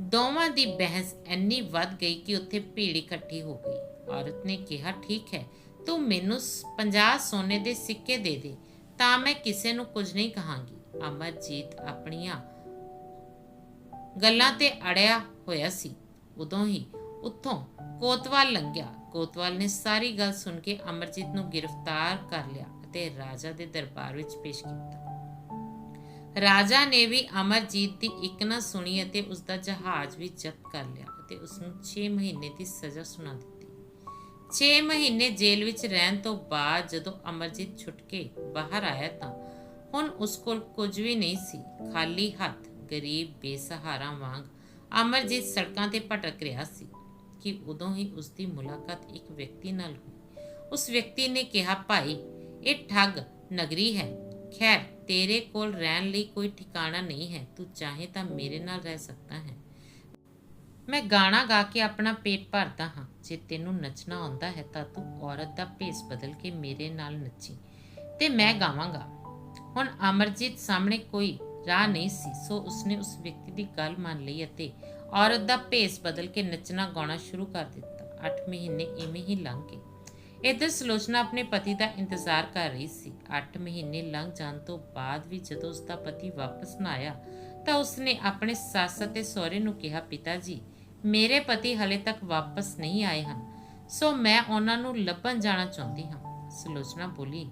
ਦੋਵਾਂ ਦੀ ਬਹਿਸ ਇੰਨੀ ਵੱਧ ਗਈ ਕਿ ਉੱਥੇ ਭੀੜ ਇਕੱਠੀ ਹੋ ਗਈ। ਔਰਤ ਨੇ ਕਿਹਾ, ਠੀਕ ਹੈ ਤੂੰ ਮੈਨੂੰ 50 ਸੋਨੇ ਦੇ ਸਿੱਕੇ ਦੇ ਦੇ, ਤਾਂ ਮੈਂ ਕਿਸੇ ਨੂੰ ਕੁਝ ਨਹੀਂ ਕਹਾਂਗੀ। ਅਮਰਜੀਤ ਆਪਣੀਆਂ ਗੱਲਾਂ ਤੇ ਅੜਿਆ ਹੋਇਆ ਸੀ। ਉਦੋਂ ਹੀ ਉੱਥੋਂ ਕੋਤਵਾਲ ਲੰਘਿਆ। ਕੋਤਵਾਲ ਨੇ ਸਾਰੀ ਗੱਲ ਸੁਣ ਕੇ ਅਮਰਜੀਤ ਨੂੰ ਗ੍ਰਿਫਤਾਰ ਕਰ ਲਿਆ ਅਤੇ ਰਾਜਾ ਦੇ ਦਰਬਾਰ ਵਿੱਚ ਪੇਸ਼ ਕੀਤਾ। ਰਾਜਾ ਨੇ ਵੀ ਅਮਰਜੀਤ ਦੀ ਇੱਕ ਨਾ ਸੁਣੀ ਅਤੇ ਉਸ ਦਾ ਜਹਾਜ਼ ਵੀ ਜ਼ਬਤ ਕਰ ਲਿਆ ਅਤੇ ਉਸ ਨੂੰ 6 ਮਹੀਨੇ ਦੀ ਸਜ਼ਾ ਸੁਣਾ ਦਿੱਤੀ। 6 ਮਹੀਨੇ ਜੇਲ੍ਹ ਵਿੱਚ ਰਹਿਣ ਤੋਂ ਬਾਅਦ ਜਦੋਂ ਅਮਰਜੀਤ ਛੁੱਟ ਕੇ ਬਾਹਰ ਆਇਆ ਤਾਂ ਹੁਣ ਉਸ ਕੋਲ ਕੁਝ ਵੀ ਨਹੀਂ ਸੀ। ਖਾਲੀ ਹੱਥ ਗਰੀਬ ਬੇਸਹਾਰਾ ਵਾਂਗ ਅਮਰਜੀਤ ਸੜਕਾਂ ਤੇ ਭਟਕ ਰਿਹਾ ਸੀ ਕਿ ਉਦੋਂ ਹੀ ਉਸ ਦੀ ਮੁਲਾਕਾਤ ਇੱਕ ਵਿਅਕਤੀ ਨਾਲ ਹੋਈ। ਉਸ ਵਿਅਕਤੀ ਨੇ ਕਿਹਾ, ਭਾਈ, ਇਹ ਠੱਗ ਨਗਰੀ ਹੈ। ਖੈਰ, ਤੇਰੇ ਕੋਲ ਰਹਿਣ ਲਈ ਕੋਈ ਠਿਕਾਣਾ ਨਹੀਂ ਹੈ। ਤੂੰ ਚਾਹੇ ਤਾਂ ਮੇਰੇ ਨਾਲ ਰਹਿ ਸਕਦਾ ਹੈ। ਮੈਂ ਗਾਣਾ ਗਾ ਕੇ ਆਪਣਾ ਪੇਟ ਭਰਦਾ ਹਾਂ। ਜੇ ਤੈਨੂੰ ਨੱਚਣਾ ਆਉਂਦਾ ਹੈ ਤਾਂ ਤੂੰ ਔਰਤ ਦਾ ਭੇਸ ਬਦਲ ਕੇ ਮੇਰੇ ਨਾਲ ਨੱਚੀ ਤੇ ਮੈਂ ਗਾਵਾਂਗਾ। ਹੁਣ ਅਮਰਜੀਤ ਸਾਹਮਣੇ ਕੋਈ ਰਾਹ ਨਹੀਂ ਸੀ, ਸੋ ਉਸਨੇ ਉਸ ਵਿਅਕਤੀ ਦੀ ਗੱਲ ਮੰਨ ਲਈ ਅਤੇ ਔਰਤ ਦਾ ਭੇਸ ਬਦਲ ਕੇ ਨੱਚਣਾ ਗਾਉਣਾ ਸ਼ੁਰੂ ਕਰ ਦਿੱਤਾ। 8 ਮਹੀਨੇ ਇਵੇਂ ਹੀ ਲੰਘ ਗਏ। ਇਧਰ ਸਲੋਚਨਾ ਆਪਣੇ ਪਤੀ ਦਾ ਇੰਤਜ਼ਾਰ ਕਰ ਰਹੀ ਸੀ। 8 ਮਹੀਨੇ ਲੰਘ ਜਾਣ ਤੋਂ ਬਾਅਦ ਵੀ ਜਦੋਂ ਉਸ ਦਾ ਪਤੀ ਵਾਪਸ ਨਾ ਆਇਆ ਤਾਂ ਉਸਨੇ ਆਪਣੇ ਸੱਸ ਅਤੇ ਸਹੁਰੇ ਨੂੰ ਕਿਹਾ, ਪਿਤਾ ਜੀ ਮੇਰੇ ਪਤੀ ਹਲੇ ਤੱਕ ਵਾਪਸ ਨਹੀਂ ਆਏ ਹਨ। ਸੋ ਮੈਂ ਉਹਨਾਂ ਨੂੰ ਲੱਭਣ ਜਾਣਾ ਚਾਹੁੰਦੀ ਹਾਂ। ਸੁਲੋਚਨਾ ਬੋਲੀ,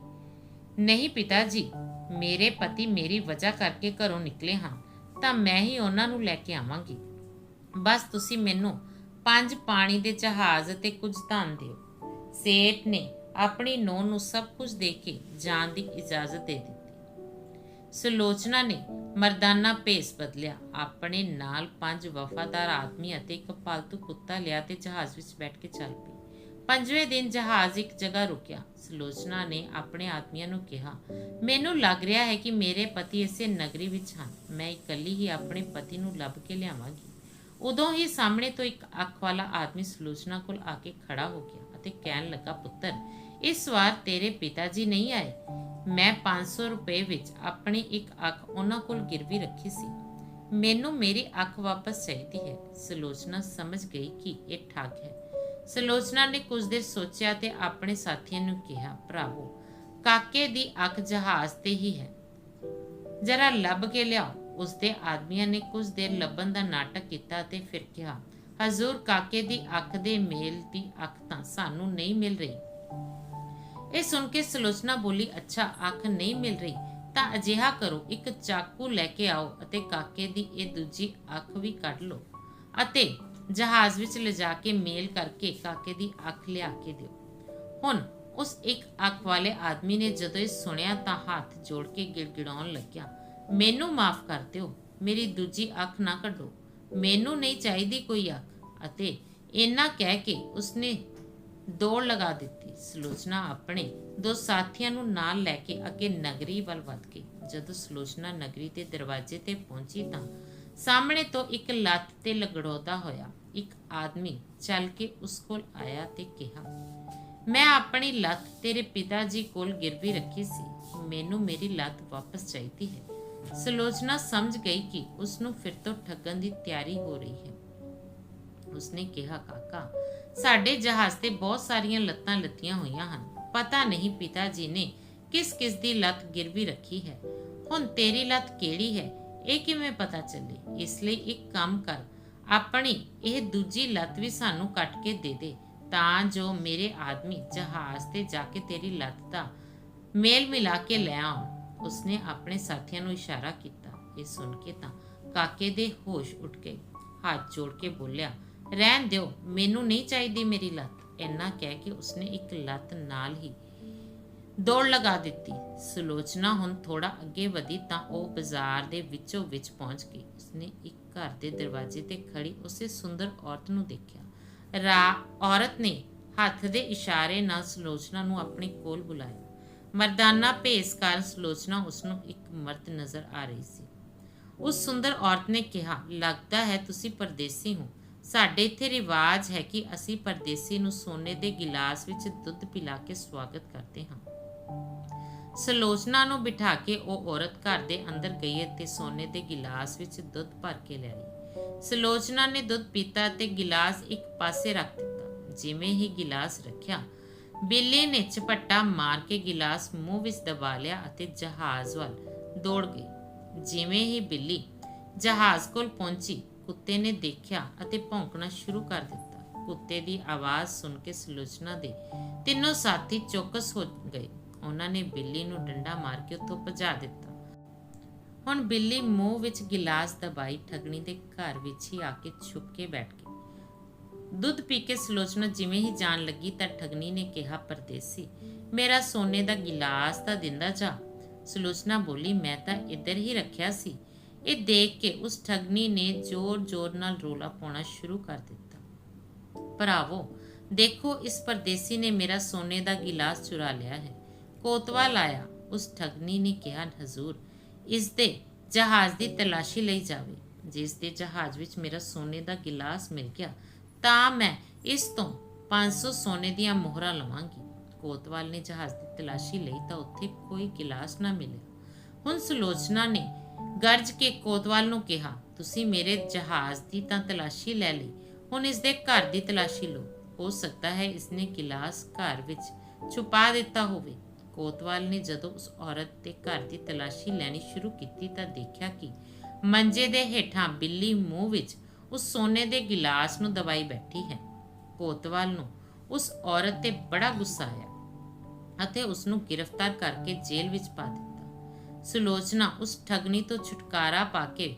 ਨਹੀਂ ਪਿਤਾ ਜੀ ਮੇਰੇ ਪਤੀ ਮੇਰੀ ਵਜ੍ਹਾ ਕਰਕੇ ਘਰੋਂ ਨਿਕਲੇ ਹਨ ਤਾਂ ਮੈਂ ਹੀ ਉਹਨਾਂ ਨੂੰ ਲੈ ਕੇ ਆਵਾਂਗੀ। ਬਸ ਤੁਸੀਂ ਮੈਨੂੰ ਪੰਜ ਪਾਣੀ ਦੇ ਜਹਾਜ਼ ਤੇ ਕੁਝ ਧਨ ਦਿਓ। ਸੇਠ ਨੇ ਆਪਣੀ ਨੂੰਹ ਨੂੰ ਸਭ ਕੁਝ ਦੇ ਕੇ ਜਾਣ ਦੀ ਇਜਾਜ਼ਤ ਦੇ ਦਿੱਤੀ। ਸੁਲੋਚਨਾ ਨੇ ਮਰਦਾਨਾ ਭੇਸ ਬਦਲਿਆ। ਆਪਣੇ ਨਾਲ ਪੰਜ ਵਫਾਦਾਰ ਆਦਮੀ ਅਤੇ ਇੱਕ ਪਾਲਤੂ ਕੁੱਤਾ ਲਿਆ ਤੇ ਜਹਾਜ਼ ਵਿੱਚ ਬੈਠ ਕੇ ਚੱਲ ਪਈ ਪੰਜਵੇਂ ਦਿਨ ਜਹਾਜ਼ ਇੱਕ ਜਗ੍ਹਾ ਰੁਕਿਆ। ਸੁਲੋਚਨਾ ਨੇ ਆਪਣੇ ਆਦਮੀਆਂ ਨੂੰ ਕਿਹਾ, ਮੈਨੂੰ ਲੱਗ ਰਿਹਾ ਹੈ ਕਿ ਮੇਰੇ ਪਤੀ ਇਸੇ ਨਗਰੀ ਵਿੱਚ ਹਨ। ਮੈਂ ਇਕੱਲੀ ਹੀ ਆਪਣੇ ਪਤੀ ਨੂੰ ਲੱਭ ਕੇ ਲਿਆਵਾਂਗੀ। ਉਦੋਂ ਹੀ ਸਾਹਮਣੇ ਤੋਂ ਇੱਕ ਅੱਖ ਵਾਲਾ ਆਦਮੀ ਸੁਲੋਚਨਾ ਕੋਲ ਆ ਕੇ ਖੜਾ ਹੋ ਗਿਆ ਅਤੇ ਕਹਿਣ ਲੱਗਾ, ਪੁੱਤਰ, ਇਸ ਵਾਰ ਤੇਰੇ ਪਿਤਾ ਜੀ ਨਹੀਂ ਆਏ? ਮੈਂ 500 ਰੁਪਏ ਵਿੱਚ ਆਪਣੀ ਇੱਕ ਅੱਖ ਉਹਨਾਂ ਕੋਲ ਗਿਰਵੀ ਰੱਖੀ ਸੀ। ਮੈਨੂੰ ਮੇਰੀ ਅੱਖ ਵਾਪਸ ਚਾਹੀਦੀ ਹੈ। ਸਲੋਚਨਾ ਸਮਝ ਗਈ ਕਿ ਇਹ ਠੱਗ ਹੈ। ਸੁਲੋਚਨਾ ਨੇ ਕੁਝ ਦੇਰ ਸੋਚਿਆ ਤੇ ਆਪਣੇ ਸਾਥੀਆਂ ਨੂੰ ਕਿਹਾ, ਭਰਾਵੋ, ਕਾਕੇ ਦੀ ਅੱਖ ਜਹਾਜ਼ ਤੇ ਹੀ ਹੈ। ਜਰਾ ਲੱਭ ਕੇ ਲਿਆਓ। ਉਸਦੇ ਆਦਮੀਆਂ ਨੇ ਕੁਝ ਦੇਰ ਲੱਭਣ ਦਾ ਨਾਟਕ ਕੀਤਾ ਤੇ ਫਿਰ ਕਿਹਾ, ਹਜ਼ੂਰ ਕਾਕੇ ਦੀ ਅੱਖ ਦੇ ਮੇਲ ਦੀ ਅੱਖ ਤਾਂ ਸਾਨੂੰ ਨਹੀਂ ਮਿਲ ਰਹੀ। ਇਹ ਸੁਣ ਕੇ ਸਲੋਚਨਾ ਬੋਲੀ, ਅੱਛਾ, ਅੱਖ ਨਹੀਂ ਮਿਲ ਰਹੀ, ਤਾਂ ਅਜਿਹਾ ਕਰੋ, ਇੱਕ ਚਾਕੂ ਲੈ ਕੇ ਆਓ ਅਤੇ ਕਾਕੇ ਦੀ ਇਹ ਦੂਜੀ ਅੱਖ ਵੀ ਕੱਢ ਲਓ ਅਤੇ ਜਹਾਜ਼ ਵਿੱਚ ਲਿਜਾ ਕੇ ਮੇਲ ਕਰਕੇ ਕਾਕੇ ਦੀ ਅੱਖ ਲਿਆ ਕੇ ਦਿਓ। ਹੁਣ ਉਸ ਇੱਕ ਅੱਖ ਵਾਲੇ ਆਦਮੀ ਨੇ ਜਦੋਂ ਇਹ ਸੁਣਿਆ ਤਾਂ ਹੱਥ ਜੋੜ ਕੇ ਗਿੜਗਿੜਾਉਣ ਲੱਗਿਆ। ਮੈਨੂੰ ਮਾਫ ਕਰ ਦਿਓ, ਮੇਰੀ ਦੂਜੀ ਅੱਖ ਨਾ ਕੱਢੋ, ਮੈਨੂੰ ਨਹੀਂ ਚਾਹੀਦੀ ਕੋਈ ਅੱਖ, ਅਤੇ ਇੰਨਾ ਕਹਿ ਕੇ ਉਸਨੇ ਦੌੜ ਲਗਾ ਦਿੱਤੀ। ਸਲੋਚਨਾ ਆਪਣੇ ਦੋ ਸਾਥੀਆਂ ਨੂੰ ਨਾਲ ਲੈ ਕੇ ਅੱਗੇ ਨਗਰੀ ਵੱਲ ਵਧ ਗਈ। ਜਦੋਂ ਸੁਲੋਚਨਾ ਨਗਰੀ ਦੇ ਦਰਵਾਜ਼ੇ ਤੇ ਪਹੁੰਚੀ ਤਾਂ ਸਾਹਮਣੇ ਤੋਂ ਇੱਕ ਲੱਤ ਤੇ ਲਗੜੋਦਾ ਹੋਇਆ। ਇੱਕ ਆਦਮੀ ਚੱਲ ਕੇ ਉਸ ਕੋਲ ਆਇਆ ਤੇ ਕਿਹਾ, ਮੈਂ ਆਪਣੀ ਲੱਤ ਤੇਰੇ ਪਿਤਾ ਜੀ ਕੋਲ ਗਿਰਵੀ ਰੱਖੀ ਸੀ। ਮੈਨੂੰ ਮੇਰੀ ਲੱਤ ਵਾਪਸ ਚਾਹੀਦੀ ਹੈ। ਸਲੋਚਨਾ ਸਮਝ ਗਈ ਕਿ ਉਸ ਨੂੰ ਫਿਰ ਤੋਂ ਠੱਗਣ ਦੀ ਤਿਆਰੀ ਹੋ ਰਹੀ ਹੈ। ਉਸਨੇ ਕਿਹਾ, ਕਾਕਾ ਸਾਡੇ ਜਹਾਜ਼ ਤੇ ਬਹੁਤ ਸਾਰੀਆਂ ਲੱਤਾਂ ਲੱਤੀਆਂ ਹੋਈਆਂ ਹਨ। ਪਤਾ ਨਹੀਂ ਪਿਤਾ ਜੀ ਨੇ ਕਿਸ ਕਿਸ ਦੀ ਲੱਤ ਗਿਰਵੀ ਰੱਖੀ ਹੈ। ਹੁਣ ਤੇਰੀ ਲੱਤ ਕਿਹੜੀ ਹੈ? ਇਹ ਕਿਵੇਂ ਪਤਾ ਚੱਲੇ? ਇਸ ਲਈ ਇੱਕ ਕੰਮ ਕਰ। ਆਪਣੀ ਇਹ ਦੂਜੀ ਲੱਤ ਵੀ ਸਾਨੂੰ ਕੱਟ ਕੇ ਦੇ ਦੇ। ਤਾਂ ਜੋ ਮੇਰੇ ਆਦਮੀ ਜਹਾਜ਼ ਤੇ ਜਾ ਕੇ ਤੇਰੀ ਲੱਤ ਦਾ ਮੇਲ ਮਿਲਾ ਕੇ ਲੈ ਆਉਣ। ਉਸਨੇ ਆਪਣੇ ਸਾਥੀਆਂ ਨੂੰ ਇਸ਼ਾਰਾ ਕੀਤਾ। ਇਹ ਸੁਣ ਕੇ ਤਾਂ ਕਾਕੇ ਦੇ ਹੋਸ਼ ਉੱਡ ਗਏ। ਹੱਥ ਜੋੜ ਕੇ ਬੋਲਿਆ ਰਹਿਣ ਦਿਓ, ਮੈਨੂੰ ਨਹੀਂ ਚਾਹੀਦੀ ਮੇਰੀ ਲੱਤ। ਇੰਨਾ ਕਹਿ ਕੇ ਉਸਨੇ ਇੱਕ ਲੱਤ ਨਾਲ ਹੀ ਦੌੜ ਲਗਾ ਦਿੱਤੀ। ਸੁਲੋਚਨਾ ਹੁਣ ਥੋੜਾ ਅੱਗੇ ਵਧੀ ਤਾਂ ਉਹ ਬਾਜ਼ਾਰ ਦੇ ਵਿੱਚੋਂ ਵਿੱਚ ਪਹੁੰਚ ਗਈ। ਉਸਨੇ ਇੱਕ ਘਰ ਦੇ ਦਰਵਾਜ਼ੇ ਤੇ ਖੜੀ ਉਸੇ ਸੁੰਦਰ ਔਰਤ ਨੂੰ ਦੇਖਿਆ। ਰਾ, ਔਰਤ ਨੇ ਹੱਥ ਦੇ ਇਸ਼ਾਰੇ ਨਾਲ ਸੁਲੋਚਨਾ ਨੂੰ ਆਪਣੇ ਕੋਲ ਬੁਲਾਇਆ। ਮਰਦਾਨਾ ਭੇਸ ਕਾਰਨ ਸੁਲੋਚਨਾ ਉਸ ਨੂੰ ਇੱਕ ਮਰਦ ਨਜ਼ਰ ਆ ਰਹੀ ਸੀ। ਉਸ ਸੁੰਦਰ ਔਰਤ ਨੇ ਕਿਹਾ, ਲੱਗਦਾ ਹੈ ਤੁਸੀਂ ਪਰਦੇਸੀ ਹੋ। ਸਾਡੇ ਇੱਥੇ ਰਿਵਾਜ ਹੈ ਕਿ ਅਸੀਂ ਪਰਦੇਸੀ ਨੂੰ ਸੋਨੇ ਦੇ ਗਿਲਾਸ ਵਿੱਚ ਦੁੱਧ ਪਿਲਾ ਕੇ ਸਵਾਗਤ ਕਰਦੇ ਹਾਂ। ਸਲੋਚਨਾ ਨੂੰ ਬਿਠਾ ਕੇ ਉਹ ਔਰਤ ਘਰ ਦੇ ਅੰਦਰ ਗਈ ਅਤੇ ਸੋਨੇ ਦੇ ਗਿਲਾਸ ਵਿੱਚ ਦੁੱਧ ਭਰ ਕੇ ਲੈ ਆਈ ਸਲੋਚਨਾ ਨੇ ਦੁੱਧ ਪੀਤਾ ਤੇ ਗਿਲਾਸ ਇੱਕ ਪਾਸੇ ਰੱਖ ਦਿੱਤਾ। ਜਿਵੇਂ ਹੀ ਗਿਲਾਸ ਰੱਖਿਆ, ਬਿੱਲੀ ਨੇ ਝਪੱਟਾ ਮਾਰ ਕੇ ਗਿਲਾਸ ਮੂੰਹ ਵਿੱਚ ਦਬਾ ਲਿਆ ਅਤੇ ਜਹਾਜ਼ ਵੱਲ ਦੌੜ ਗਈ। ਜਿਵੇਂ ਹੀ ਬਿੱਲੀ ਜਹਾਜ਼ ਕੋਲ ਪਹੁੰਚੀ ਕੁੱਤੇ ਨੇ ਦੇਖਿਆ ਅਤੇ ਭੌਂਕਣਾ ਸ਼ੁਰੂ ਕਰ ਦਿੱਤਾ। ਕੁੱਤੇ ਦੀ ਆਵਾਜ਼ ਸੁਣ ਕੇ ਸੁਲੋਚਨਾ ਦੇ ਤਿੰਨੋਂ ਸਾਥੀ ਚੌਕਸ ਹੋ ਗਏ। ਉਹਨਾਂ ਨੇ ਬਿੱਲੀ ਨੂੰ ਡੰਡਾ ਮਾਰ ਕੇ ਉੱਥੋਂ ਭਜਾ ਦਿੱਤਾ। ਹੁਣ ਬਿੱਲੀ ਮੂੰਹ ਵਿੱਚ ਗਿਲਾਸ ਦਬਾਈ ਠਗਣੀ ਦੇ ਘਰ ਵਿੱਚ ਹੀ ਆ ਕੇ ਛੁਪ ਕੇ ਬੈਠ ਗਈ। ਦੁੱਧ ਪੀ ਕੇ ਸੁਲੋਚਨਾ ਜਿਵੇਂ ਹੀ ਜਾਣ ਲੱਗੀ ਤਾਂ ਠਗਣੀ ਨੇ ਕਿਹਾ, ਪਰਦੇਸੀ, ਮੇਰਾ ਸੋਨੇ ਦਾ ਗਿਲਾਸ ਤਾਂ ਦਿੰਦਾ ਜਾ। ਸੁਲੋਚਨਾ ਬੋਲੀ, ਮੈਂ ਤਾਂ ਇੱਧਰ ਹੀ ਰੱਖਿਆ ਸੀ। ਇਹ ਦੇਖ ਕੇ ਉਸ ਠਗਣੀ ਨੇ ਜ਼ੋਰ-ਜ਼ੋਰ ਨਾਲ ਰੋਲਾ ਪਾਉਣਾ ਸ਼ੁਰੂ ਕਰ ਦਿੱਤਾ। ਭਰਾਵੋ, ਦੇਖੋ, ਇਸ ਪਰਦੇਸੀ ਨੇ ਮੇਰਾ ਸੋਨੇ ਦਾ ਗਿਲਾਸ ਚੁਰਾ ਲਿਆ ਹੈ। ਕੋਤਵਾਲ ਆਇਆ ਉਸ ਠਗਨੀ ਨੇ ਕਿਹਾ, ਹਜ਼ੂਰ, ਇਸ ਦੇ ਜਹਾਜ਼ ਦੀ ਤਲਾਸ਼ੀ ਲਈ ਜਾਵੇ। ਜਿਸ ਦੇ ਜਹਾਜ਼ ਵਿੱਚ ਮੇਰਾ ਸੋਨੇ ਦਾ ਗਿਲਾਸ ਮਿਲ ਗਿਆ, ਤਾਂ ਮੈਂ ਇਸ ਤੋਂ 500 ਸੋਨੇ ਦੀਆਂ ਮੋਹਰਾਂ ਲਵਾਂਗੀ। ਕੋਤਵਾਲ ਨੇ ਜਹਾਜ਼ ਦੀ ਤਲਾਸ਼ੀ ਲਈ ਤਾਂ ਉੱਥੇ ਕੋਈ ਗਿਲਾਸ ਨਾ ਮਿਲਿਆ। ਹੁਣ ਸੁਲੋਚਨਾ ਨੇ ਗਰਜ ਕੇ ਕੋਤਵਾਲ ਨੂੰ ਕਿਹਾ, ਤੁਸੀਂ ਮੇਰੇ ਜਹਾਜ਼ ਦੀ ਤਾਂ ਤਲਾਸ਼ੀ ਲੈ ਲਈ, ਹੁਣ ਇਸ ਦੇ ਘਰ ਦੀ ਤਲਾਸ਼ੀ ਲਓ। ਹੋ ਸਕਦਾ ਹੈ ਇਸਨੇ ਗਿਲਾਸ ਘਰ ਵਿੱਚ ਛੁਪਾ ਦਿੱਤਾ ਹੋਵੇ। ਕੋਤਵਾਲ ਨੇ ਜਦੋਂ ਉਸ ਔਰਤ ਦੇ ਘਰ ਦੀ ਤਲਾਸ਼ੀ ਲੈਣੀ ਸ਼ੁਰੂ ਕੀਤੀ ਤਾਂ ਦੇਖਿਆ ਕਿ ਮੰਜੇ ਦੇ ਹੇਠਾਂ ਬਿੱਲੀ ਮੂੰਹ ਵਿੱਚ ਉਸ ਸੋਨੇ ਦੇ ਗਿਲਾਸ ਨੂੰ ਦਬਾਈ ਬੈਠੀ ਹੈ। ਕੋਤਵਾਲ ਨੂੰ ਉਸ ਔਰਤ ਤੇ ਬੜਾ ਗੁੱਸਾ ਆਇਆ ਅਤੇ ਉਸ ਨੂੰ ਗ੍ਰਿਫਤਾਰ ਕਰਕੇ ਜੇਲ੍ਹ ਵਿੱਚ ਪਾ ਦਿੱਤਾ। ਸੁਲੋਚਨਾ ਉਸ ਠਗਣੀ ਤੋਂ ਛੁਟਕਾਰਾ ਪਾ ਕੇ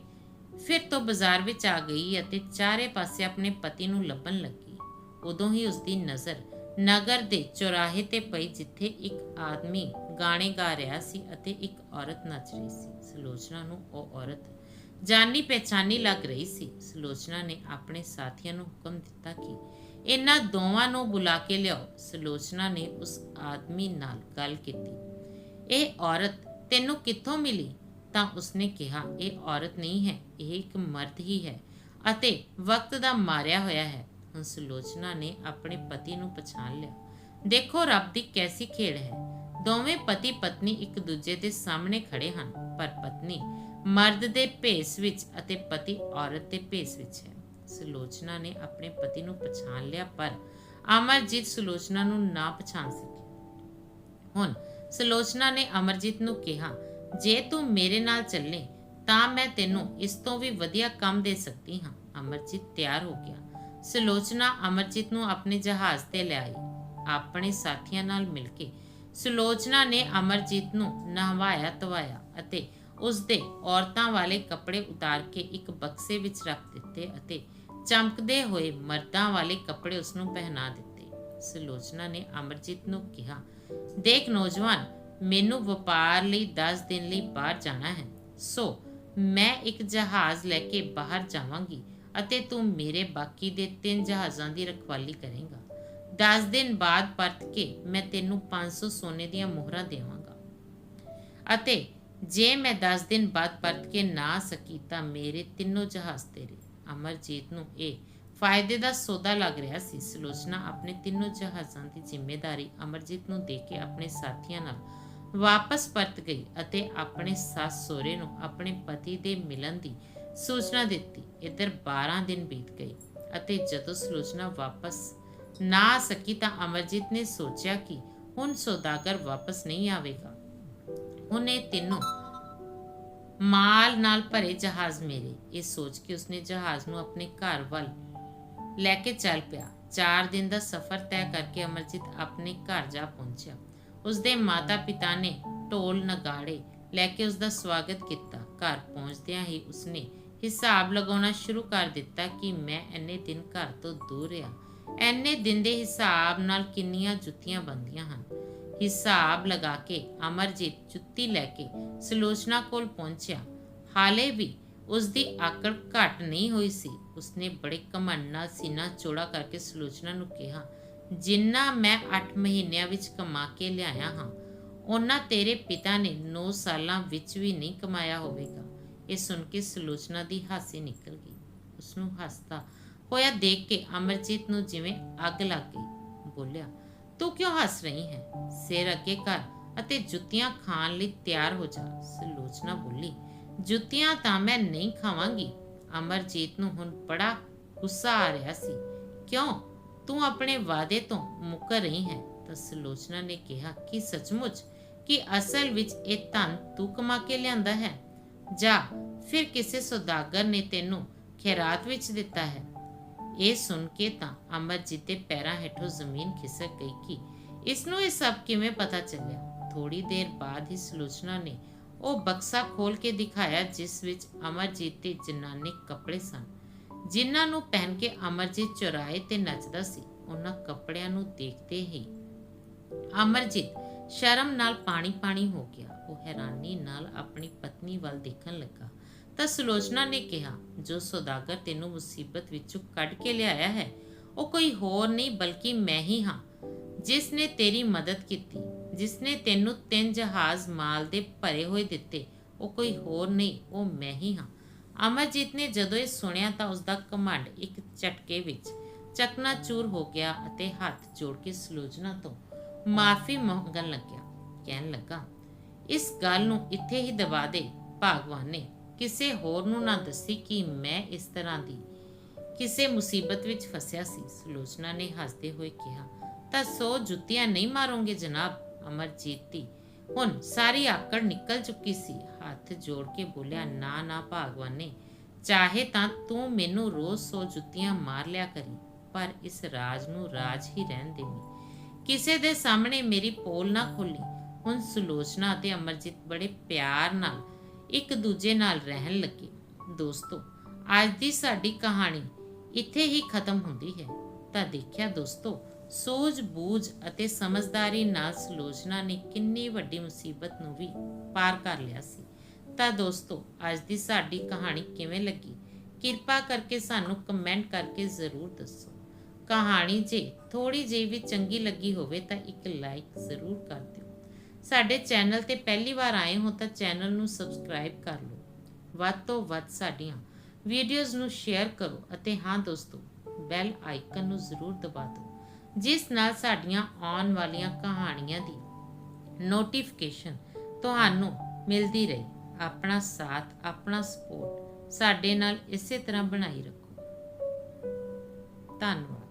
ਫਿਰ ਤੋਂ ਬਾਜ਼ਾਰ ਵਿੱਚ ਆ ਗਈ ਅਤੇ ਚਾਰੇ ਪਾਸੇ ਆਪਣੇ ਪਤੀ ਨੂੰ ਲੱਭਣ ਲੱਗੀ। ਉਦੋਂ ਹੀ ਉਸ ਦੀ ਨਜ਼ਰ ਨਗਰ ਦੇ ਚੌਰਾਹੇ ਤੇ ਪਈ ਜਿੱਥੇ ਇੱਕ ਆਦਮੀ ਗਾਣੇ ਗਾ ਰਿਹਾ ਸੀ ਅਤੇ ਇੱਕ ਔਰਤ ਨੱਚ ਰਹੀ ਸੀ। ਸੁਲੋਚਨਾ ਨੂੰ ਉਹ ਔਰਤ ਜਾਨੀ ਪਹਿਚਾਨੀ ਲੱਗ ਰਹੀ ਸੀ। ਸੁਲੋਚਨਾ ਨੇ ਆਪਣੇ ਸਾਥੀਆਂ ਨੂੰ ਹੁਕਮ ਦਿੱਤਾ ਕਿ ਇਹਨਾਂ ਦੋਵਾਂ ਨੂੰ ਬੁਲਾ ਕੇ ਲਿਆਓ। ਸੁਲੋਚਨਾ ਨੇ ਉਸ ਆਦਮੀ ਨਾਲ ਗੱਲ ਕੀਤੀ। ਇਹ ਔਰਤ ਤੈਨੂੰ ਕਿੱਥੋਂ ਮਿਲੀ? ਤਾਂ ਉਸਨੇ ਕਿਹਾ, ਇਹ ਔਰਤ ਨਹੀਂ ਹੈ, ਇਹ ਇੱਕ ਮਰਦ ਹੀ ਹੈ ਅਤੇ ਵਕਤ ਦਾ ਮਾਰਿਆ ਹੋਇਆ ਹੈ। ਹੁਣ ਸੁਲੋਚਨਾ ਨੇ ਆਪਣੇ ਪਤੀ ਨੂੰ ਪਛਾਣ ਲਿਆ। ਦੇਖੋ ਰੱਬ ਦੀ ਕੈਸੀ ਖੇਡ ਹੈ। ਦੋਵੇਂ ਪਤੀ ਪਤਨੀ ਇੱਕ ਦੂਜੇ ਦੇ ਸਾਹਮਣੇ ਖੜੇ ਹਨ, ਪਰ ਪਤਨੀ ਮਰਦ ਦੇ ਭੇਸ ਵਿੱਚ ਅਤੇ ਪਤੀ ਔਰਤ ਦੇ ਭੇਸ ਵਿੱਚ ਹੈ। ਸੁਲੋਚਨਾ ਨੇ ਆਪਣੇ ਪਤੀ ਨੂੰ ਪਛਾਣ ਲਿਆ, ਪਰ ਅਮਰਜੀਤ ਸੁਲੋਚਨਾ ਨੂੰ ਨਾ ਪਛਾਣ ਸਕੀ ਹੁਣ ਸਲੋਚਨਾ ਨੇ ਅਮਰਜੀਤ ਨੂੰ ਕਿਹਾ, ਜੇ ਤੂੰ ਮੇਰੇ ਨਾਲ ਚੱਲੇ, ਤਾਂ ਮੈਂ ਤੈਨੂੰ ਇਸ ਤੋਂ ਵੀ ਵਧੀਆ ਕੰਮ ਦੇ ਸਕਦੀ ਹਾਂ। ਅਮਰਜੀਤ ਤਿਆਰ ਹੋ ਗਿਆ। ਸੁਲੋਚਨਾ ਅਮਰਜੀਤ ਨੂੰ ਆਪਣੇ ਜਹਾਜ਼ ਤੇ ਲਿਆਈ ਆਪਣੇ ਸਾਥੀਆਂ ਨਾਲ ਮਿਲ ਕੇ ਸੁਲੋਚਨਾ ਨੇ ਅਮਰਜੀਤ ਨੂੰ ਨਹਵਾਇਆ ਤਵਾਇਆ ਅਤੇ ਉਸ ਦੇ ਔਰਤਾਂ ਵਾਲੇ ਕੱਪੜੇ ਉਤਾਰ ਕੇ ਇੱਕ ਬਕਸੇ ਵਿੱਚ ਰੱਖ ਦਿੱਤੇ ਅਤੇ ਚਮਕਦੇ ਹੋਏ ਮਰਦਾਂ ਵਾਲੇ ਕੱਪੜੇ ਉਸ ਨੂੰ ਪਹਿਨਾ ਦਿੱਤੇ। ਸਲੋਚਨਾ ਨੇ ਅਮਰਜੀਤ ਨੂੰ ਕਿਹਾ ਦੇਖ ਨੌਜਵਾਨ, ਮੈਨੂੰ ਵਪਾਰ ਲਈ 10 ਦਿਨ ਲਈ ਬਾਹਰ ਜਾਣਾ ਹੈ। ਸੋ, ਮੈਂ ਇੱਕ ਜਹਾਜ਼ ਲੈ ਕੇ ਬਾਹਰ ਜਾਵਾਂਗੀ ਅਤੇ ਤੂੰ ਮੇਰੇ ਬਾਕੀ ਦੇ ਤਿੰਨ ਜਹਾਜ਼ਾਂ ਦੀ ਰਖਵਾਲੀ ਕਰੇਂਗਾ। 10 ਦਿਨ ਬਾਅਦ ਪਰਤ ਕੇ ਮੈਂ ਤੈਨੂੰ 500 ਸੋਨੇ ਦੀਆਂ ਮੋਹਰਾਂ ਦੇਵਾਂਗਾ। ਅਤੇ ਜੇ ਮੈਂ 10 ਦਿਨ ਬਾਅਦ ਪਰਤ ਕੇ ਨਾ ਸਕੀ ਤਾਂ ਮੇਰੇ ਤਿੰਨੋਂ ਜਹਾਜ਼ ਤੇਰੇ। ਅਮਰਜੀਤ ਨੂੰ ਇਹ ਫਾਇਦੇ ਦਾ ਸੌਦਾ ਲੱਗ ਰਿਹਾ ਸੀ। ਸਲੋਚਨਾ ਆਪਣੇ ਤਿੰਨੋਂ ਜਹਾਜ਼ਾਂ ਦੀ ਜ਼ਿੰਮੇਵਾਰੀ ਅਮਰਜੀਤ ਨੂੰ ਦੇ ਕੇ ਆਪਣੇ ਸਾਥੀਆਂ ਨਾਲ ਵਾਪਸ ਪਰਤ ਗਈ ਅਤੇ ਆਪਣੇ ਸੱਸ ਸਹੁਰੇ ਨੂੰ ਆਪਣੇ ਪਤੀ ਦੇ ਮਿਲਣ ਦੀ ਸੂਚਨਾ ਦਿੱਤੀ। ਇੱਧਰ 12 ਦਿਨ ਬੀਤ ਗਏ ਅਤੇ ਜਦੋਂ ਸਲੋਚਨਾ ਵਾਪਸ ਨਾ ਆ ਸਕੀ ਤਾਂ ਅਮਰਜੀਤ ਨੇ ਸੋਚਿਆ ਕਿ ਹੁਣ ਸੌਦਾਗਰ ਵਾਪਸ ਨਹੀਂ ਆਵੇਗਾ। ਹੁਣ ਇਹ ਤਿੰਨੋਂ ਮਾਲ ਨਾਲ ਭਰੇ ਜਹਾਜ਼ ਮੇਰੇ। ਇਹ ਸੋਚ ਕੇ ਉਸਨੇ ਜਹਾਜ਼ ਨੂੰ ਆਪਣੇ ਘਰ ਵੱਲ ਲੈ ਕੇ ਚੱਲ ਪਿਆ। 4 ਦਿਨ ਦਾ ਸਫ਼ਰ ਤੈਅ ਕਰਕੇ ਅਮਰਜੀਤ ਆਪਣੇ ਘਰ ਜਾ ਪਹੁੰਚਿਆ। ਉਸਦੇ ਮਾਤਾ-ਪਿਤਾ ਨੇ ਢੋਲ ਨਗਾੜੇ ਲੈ ਕੇ ਉਸਦਾ ਸਵਾਗਤ ਕੀਤਾ। ਘਰ ਪਹੁੰਚਦਿਆਂ ਹੀ ਉਸਨੇ ਹਿਸਾਬ ਲਗਾਉਣਾ ਸ਼ੁਰੂ ਕਰ ਦਿੱਤਾ ਕਿ ਮੈਂ ਇੰਨੇ ਦਿਨ ਘਰ ਤੋਂ ਦੂਰ ਰਿਹਾ। ਇੰਨੇ ਦਿਨ ਦੇ ਹਿਸਾਬ ਨਾਲ ਕਿੰਨੀਆਂ ਜੁੱਤੀਆਂ ਬੰਦੀਆਂ ਹਨ। ਹਿਸਾਬ ਲਗਾ ਕੇ ਅਮਰਜੀਤ ਜੁੱਤੀ ਲੈ ਕੇ ਸਲੋਚਨਾ ਕੋਲ ਪਹੁੰਚਿਆ। ਹਾਲੇ ਵੀ ਉਸ ਦੀ ਆਕੜ ਘਟ ਨਹੀਂ ਹੋਈ ਸੀ। ਉਸਨੇ ਬੜੇ ਘਮੰਡ ਨਾਲ ਸੀਨਾ ਚੋੜਾ ਕਰਕੇ ਸਲੋਚਨਾ ਨੂੰ ਕਿਹਾ, ਜਿੰਨਾ ਮੈਂ 8 ਮਹੀਨਿਆਂ ਵਿੱਚ ਕਮਾ ਕੇ ਲਿਆਇਆ ਹਾਂ ਉਹਨਾਂ ਤੇਰੇ ਪਿਤਾ ਨੇ 9 ਸਾਲਾਂ ਵਿੱਚ ਵੀ ਨਹੀਂ ਕਮਾਇਆ ਹੋਵੇਗਾ। ਇਹ ਸੁਣ ਕੇ ਸਲੋਚਨਾ ਦੀ ਹਾਸੀ ਨਿਕਲ ਗਈ। ਉਸ ਨੂੰ ਹੱਸਦਾ ਹੋਇਆ ਦੇਖ ਕੇ ਅਮਰਜੀਤ ਨੂੰ ਜਿਵੇਂ ਅੱਗ ਲੱਗ ਗਈ। ਬੋਲਿਆ, ਤੂੰ ਕਿਉਂ ਹੱਸ ਰਹੀ ਹੈ? ਸਿਰ ਅੱਗੇ ਕਰ ਅਤੇ ਜੁੱਤੀਆਂ ਖਾਣ ਲਈ ਤਿਆਰ ਹੋ ਜਾ। ਸਲੋਚਨਾ ਬੋਲੀ ਜੁੱਤੀਆਂ ਤਾਂ ਮੈਂ ਨਹੀਂ ਖਾਵਾਂਗੀ। ਅਮਰਜੀਤ ਨੂੰ ਹੁਣ ਬੜਾ ਗੁੱਸਾ ਆ ਰਿਹਾ ਸੀ। ਕਿਉਂ? ਤੂੰ ਆਪਣੇ ਵਾਅਦੇ ਤੋਂ ਮੁੱਕਰ ਰਹੀ ਹੈ। ਤਾਂ ਸਲੋਚਨਾ ਨੇ ਕਿਹਾ ਕਿ ਸੱਚਮੁੱਚ ਕਿ ਅਸਲ ਵਿੱਚ ਇਹ ਧਨ ਤੂੰ ਕਮਾ ਕੇ ਲਿਆਂਦਾ ਹੈ। ਜਾ, ਫਿਰ ਕਿਸੇ ਸੌਦਾਗਰ ਨੇ ਤੈਨੂੰ ਖੈਰਾਤ ਵਿੱਚ ਦਿੱਤਾ ਹੈ। ਇਹ ਸੁਣ ਕੇ ਤਾਂ ਅਮਰਜੀਤ ਦੇ ਪੈਰਾਂ ਹੇਠੋਂ ਜ਼ਮੀਨ ਖਿਸਕ ਗਈ ਕਿ ਇਸ ਨੂੰ ਇਹ ਸਭ ਕਿਵੇਂ ਪਤਾ ਚੱਲਿਆ? ਥੋੜੀ ਦੇਰ ਬਾਅਦ ਹੀ ਸਲੋਚਨਾ ਨੇ ਉਹ ਬਕਸਾ ਖੋਲ ਕੇ ਦਿਖਾਇਆ, ਜਿਸ ਵਿੱਚ ਅਮਰਜੀਤ ਦੇ ਜਨਾਨੀ ਕੱਪੜੇ ਸਨ। ਜਿਨ੍ਹਾਂ ਨੂੰ ਪਹਿਨ ਕੇ ਅਮਰਜੀਤ ਚੁਰਾਏ ਤੇ ਨੱਚਦਾ ਸੀ, ਉਹਨਾਂ ਕੱਪੜਿਆਂ ਨੂੰ ਦੇਖਦੇ ਹੀ ਅਮਰਜੀਤ ਸ਼ਰਮ ਨਾਲ ਪਾਣੀ ਪਾਣੀ ਹੋ ਗਿਆ। ਉਹ ਹੈਰਾਨੀ ਨਾਲ ਆਪਣੀ ਪਤਨੀ ਵੱਲ ਦੇਖਣ ਲੱਗਾ। ਤਾਂ ਸੁਲੋਚਨਾ ਨੇ ਕਿਹਾ, ਜੋ ਸੌਦਾਗਰ ਤੈਨੂੰ ਮੁਸੀਬਤ ਵਿੱਚੋਂ ਕੱਢ ਕੇ ਲਿਆਇਆ ਹੈ, ਉਹ ਕੋਈ ਹੋਰ ਨਹੀਂ, ਬਲਕਿ ਮੈਂ ਹੀ ਹਾਂ। ਜਿਸ ਨੇ ਤੇਰੀ ਮਦਦ ਕੀਤੀ ਜਿਸ ਨੇ ਤੈਨੂੰ ਤਿੰਨ ਜਹਾਜ਼ ਮਾਲ ਦੇ ਭਰੇ ਹੋਏ ਦਿੱਤੇ, ਉਹ ਕੋਈ ਹੋਰ ਨਹੀਂ, ਉਹ ਮੈਂ ਹੀ ਹਾਂ। ਅਮਰਜੀਤ ਨੇ ਜਦੋਂ ਇਹ ਸੁਣਿਆ ਤਾਂ ਉਸ ਦਾ ਕਮੰਡ ਇੱਕ ਝਟਕੇ ਵਿੱਚ ਚਕਨਾਚੂਰ ਹੋ ਗਿਆ ਅਤੇ ਹੱਥ ਜੋੜ ਕੇ ਸਲੋਚਨਾ ਤੋਂ ਮਾਫੀ ਮੰਗਣ ਲੱਗਿਆ। ਕਹਿਣ ਲੱਗਾ, ਇਸ ਗੱਲ ਨੂੰ ਇੱਥੇ ਹੀ ਦਬਾ ਦੇ, ਭਗਵਾਨ ਨੇ। ਕਿਸੇ ਹੋਰ ਨੂੰ ਨਾ ਦੱਸੀ ਕਿ ਮੈਂ ਇਸ ਤਰ੍ਹਾਂ ਦੀ ਕਿਸੇ ਮੁਸੀਬਤ ਵਿੱਚ ਫਸਿਆ ਸੀ। ਸਲੋਚਨਾ ਨੇ ਹੱਸਦੇ ਹੋਏ ਕਿਹਾ ਤਾਂ ਸੋ ਜੁੱਤੀਆਂ ਨਹੀਂ ਮਾਰੋਗੇ ਜਨਾਬ, ਅਮਰਜੀਤ ਦੀ। ਹੁਣ ਸਾਰੀ ਆਕੜ ਨਿਕਲ ਚੁੱਕੀ ਸੀ। ਹੱਥ ਜੋੜ ਕੇ ਬੋਲਿਆ, ਨਾ ਨਾ ਭਗਵਾਨ ਨੇ ਚਾਹੇ ਤਾਂ ਤੂੰ ਮੈਨੂੰ ਰੋਜ਼ ਸੋ ਜੁੱਤੀਆਂ ਮਾਰ ਲਿਆ ਕਰੀ, ਪਰ ਇਸ ਰਾਜ ਨੂੰ ਰਾਜ ਹੀ ਰਹਿਣ ਦੇਵੀਂ। ਕਿਸੇ ਦੇ ਸਾਹਮਣੇ ਮੇਰੀ ਪੋਲ ਨਾ ਖੋਲੀ ਹੁਣ ਸੁਲੋਚਨਾ ਅਤੇ ਅਮਰਜੀਤ ਬੜੇ ਪਿਆਰ ਨਾਲ, ਇੱਕ ਦੂਜੇ ਨਾਲ ਰਹਿਣ ਲੱਗੇ। ਦੋਸਤੋ, ਅੱਜ ਦੀ ਸਾਡੀ ਕਹਾਣੀ ਇੱਥੇ ਹੀ ਖਤਮ ਹੁੰਦੀ ਹੈ। ਤਾਂ ਦੇਖਿਆ ਦੋਸਤੋ ਸੂਝ-ਬੂਝ ਅਤੇ ਸਮਝਦਾਰੀ ਨਾਲ ਸਲੋਚਨਾ ਨੇ ਕਿੰਨੀ ਵੱਡੀ ਮੁਸੀਬਤ ਨੂੰ ਵੀ ਪਾਰ ਕਰ ਲਿਆ ਸੀ। ਤਾਂ ਦੋਸਤੋ, ਅੱਜ ਦੀ ਸਾਡੀ ਕਹਾਣੀ ਕਿਵੇਂ ਲੱਗੀ? ਕਿਰਪਾ ਕਰਕੇ ਸਾਨੂੰ ਕਮੈਂਟ ਕਰਕੇ ਜ਼ਰੂਰ ਦੱਸੋ। ਕਹਾਣੀ ਜੇ ਥੋੜੀ ਜਿਹੀ ਵੀ ਚੰਗੀ ਲੱਗੀ ਹੋਵੇ ਤਾਂ ਇੱਕ ਲਾਈਕ ਜ਼ਰੂਰ ਕਰ ਦਿਓ। ਸਾਡੇ ਚੈਨਲ ਤੇ ਪਹਿਲੀ ਵਾਰ ਆਏ ਹੋ ਤਾਂ ਚੈਨਲ ਨੂੰ ਸਬਸਕ੍ਰਾਈਬ ਕਰ ਲਓ। ਵੱਧ ਤੋਂ ਵੱਧ ਸਾਡੀਆਂ ਵੀਡੀਓਜ਼ ਨੂੰ ਸ਼ੇਅਰ ਕਰੋ ਅਤੇ ਹਾਂ ਦੋਸਤੋ, ਬੈਲ ਆਈਕਨ ਨੂੰ ਜ਼ਰੂਰ ਦਬਾ ਦਿਓ। ਜਿਸ ਨਾਲ ਸਾਡੀਆਂ ਆਉਣ ਵਾਲੀਆਂ ਕਹਾਣੀਆਂ ਦੀ ਨੋਟੀਫਿਕੇਸ਼ਨ ਤੁਹਾਨੂੰ ਮਿਲਦੀ ਰਹੇ। ਆਪਣਾ ਸਾਥ, ਆਪਣਾ ਸਪੋਰਟ ਸਾਡੇ ਨਾਲ ਇਸੇ ਤਰ੍ਹਾਂ ਬਣਾਈ ਰੱਖੋ। ਧੰਨਵਾਦ।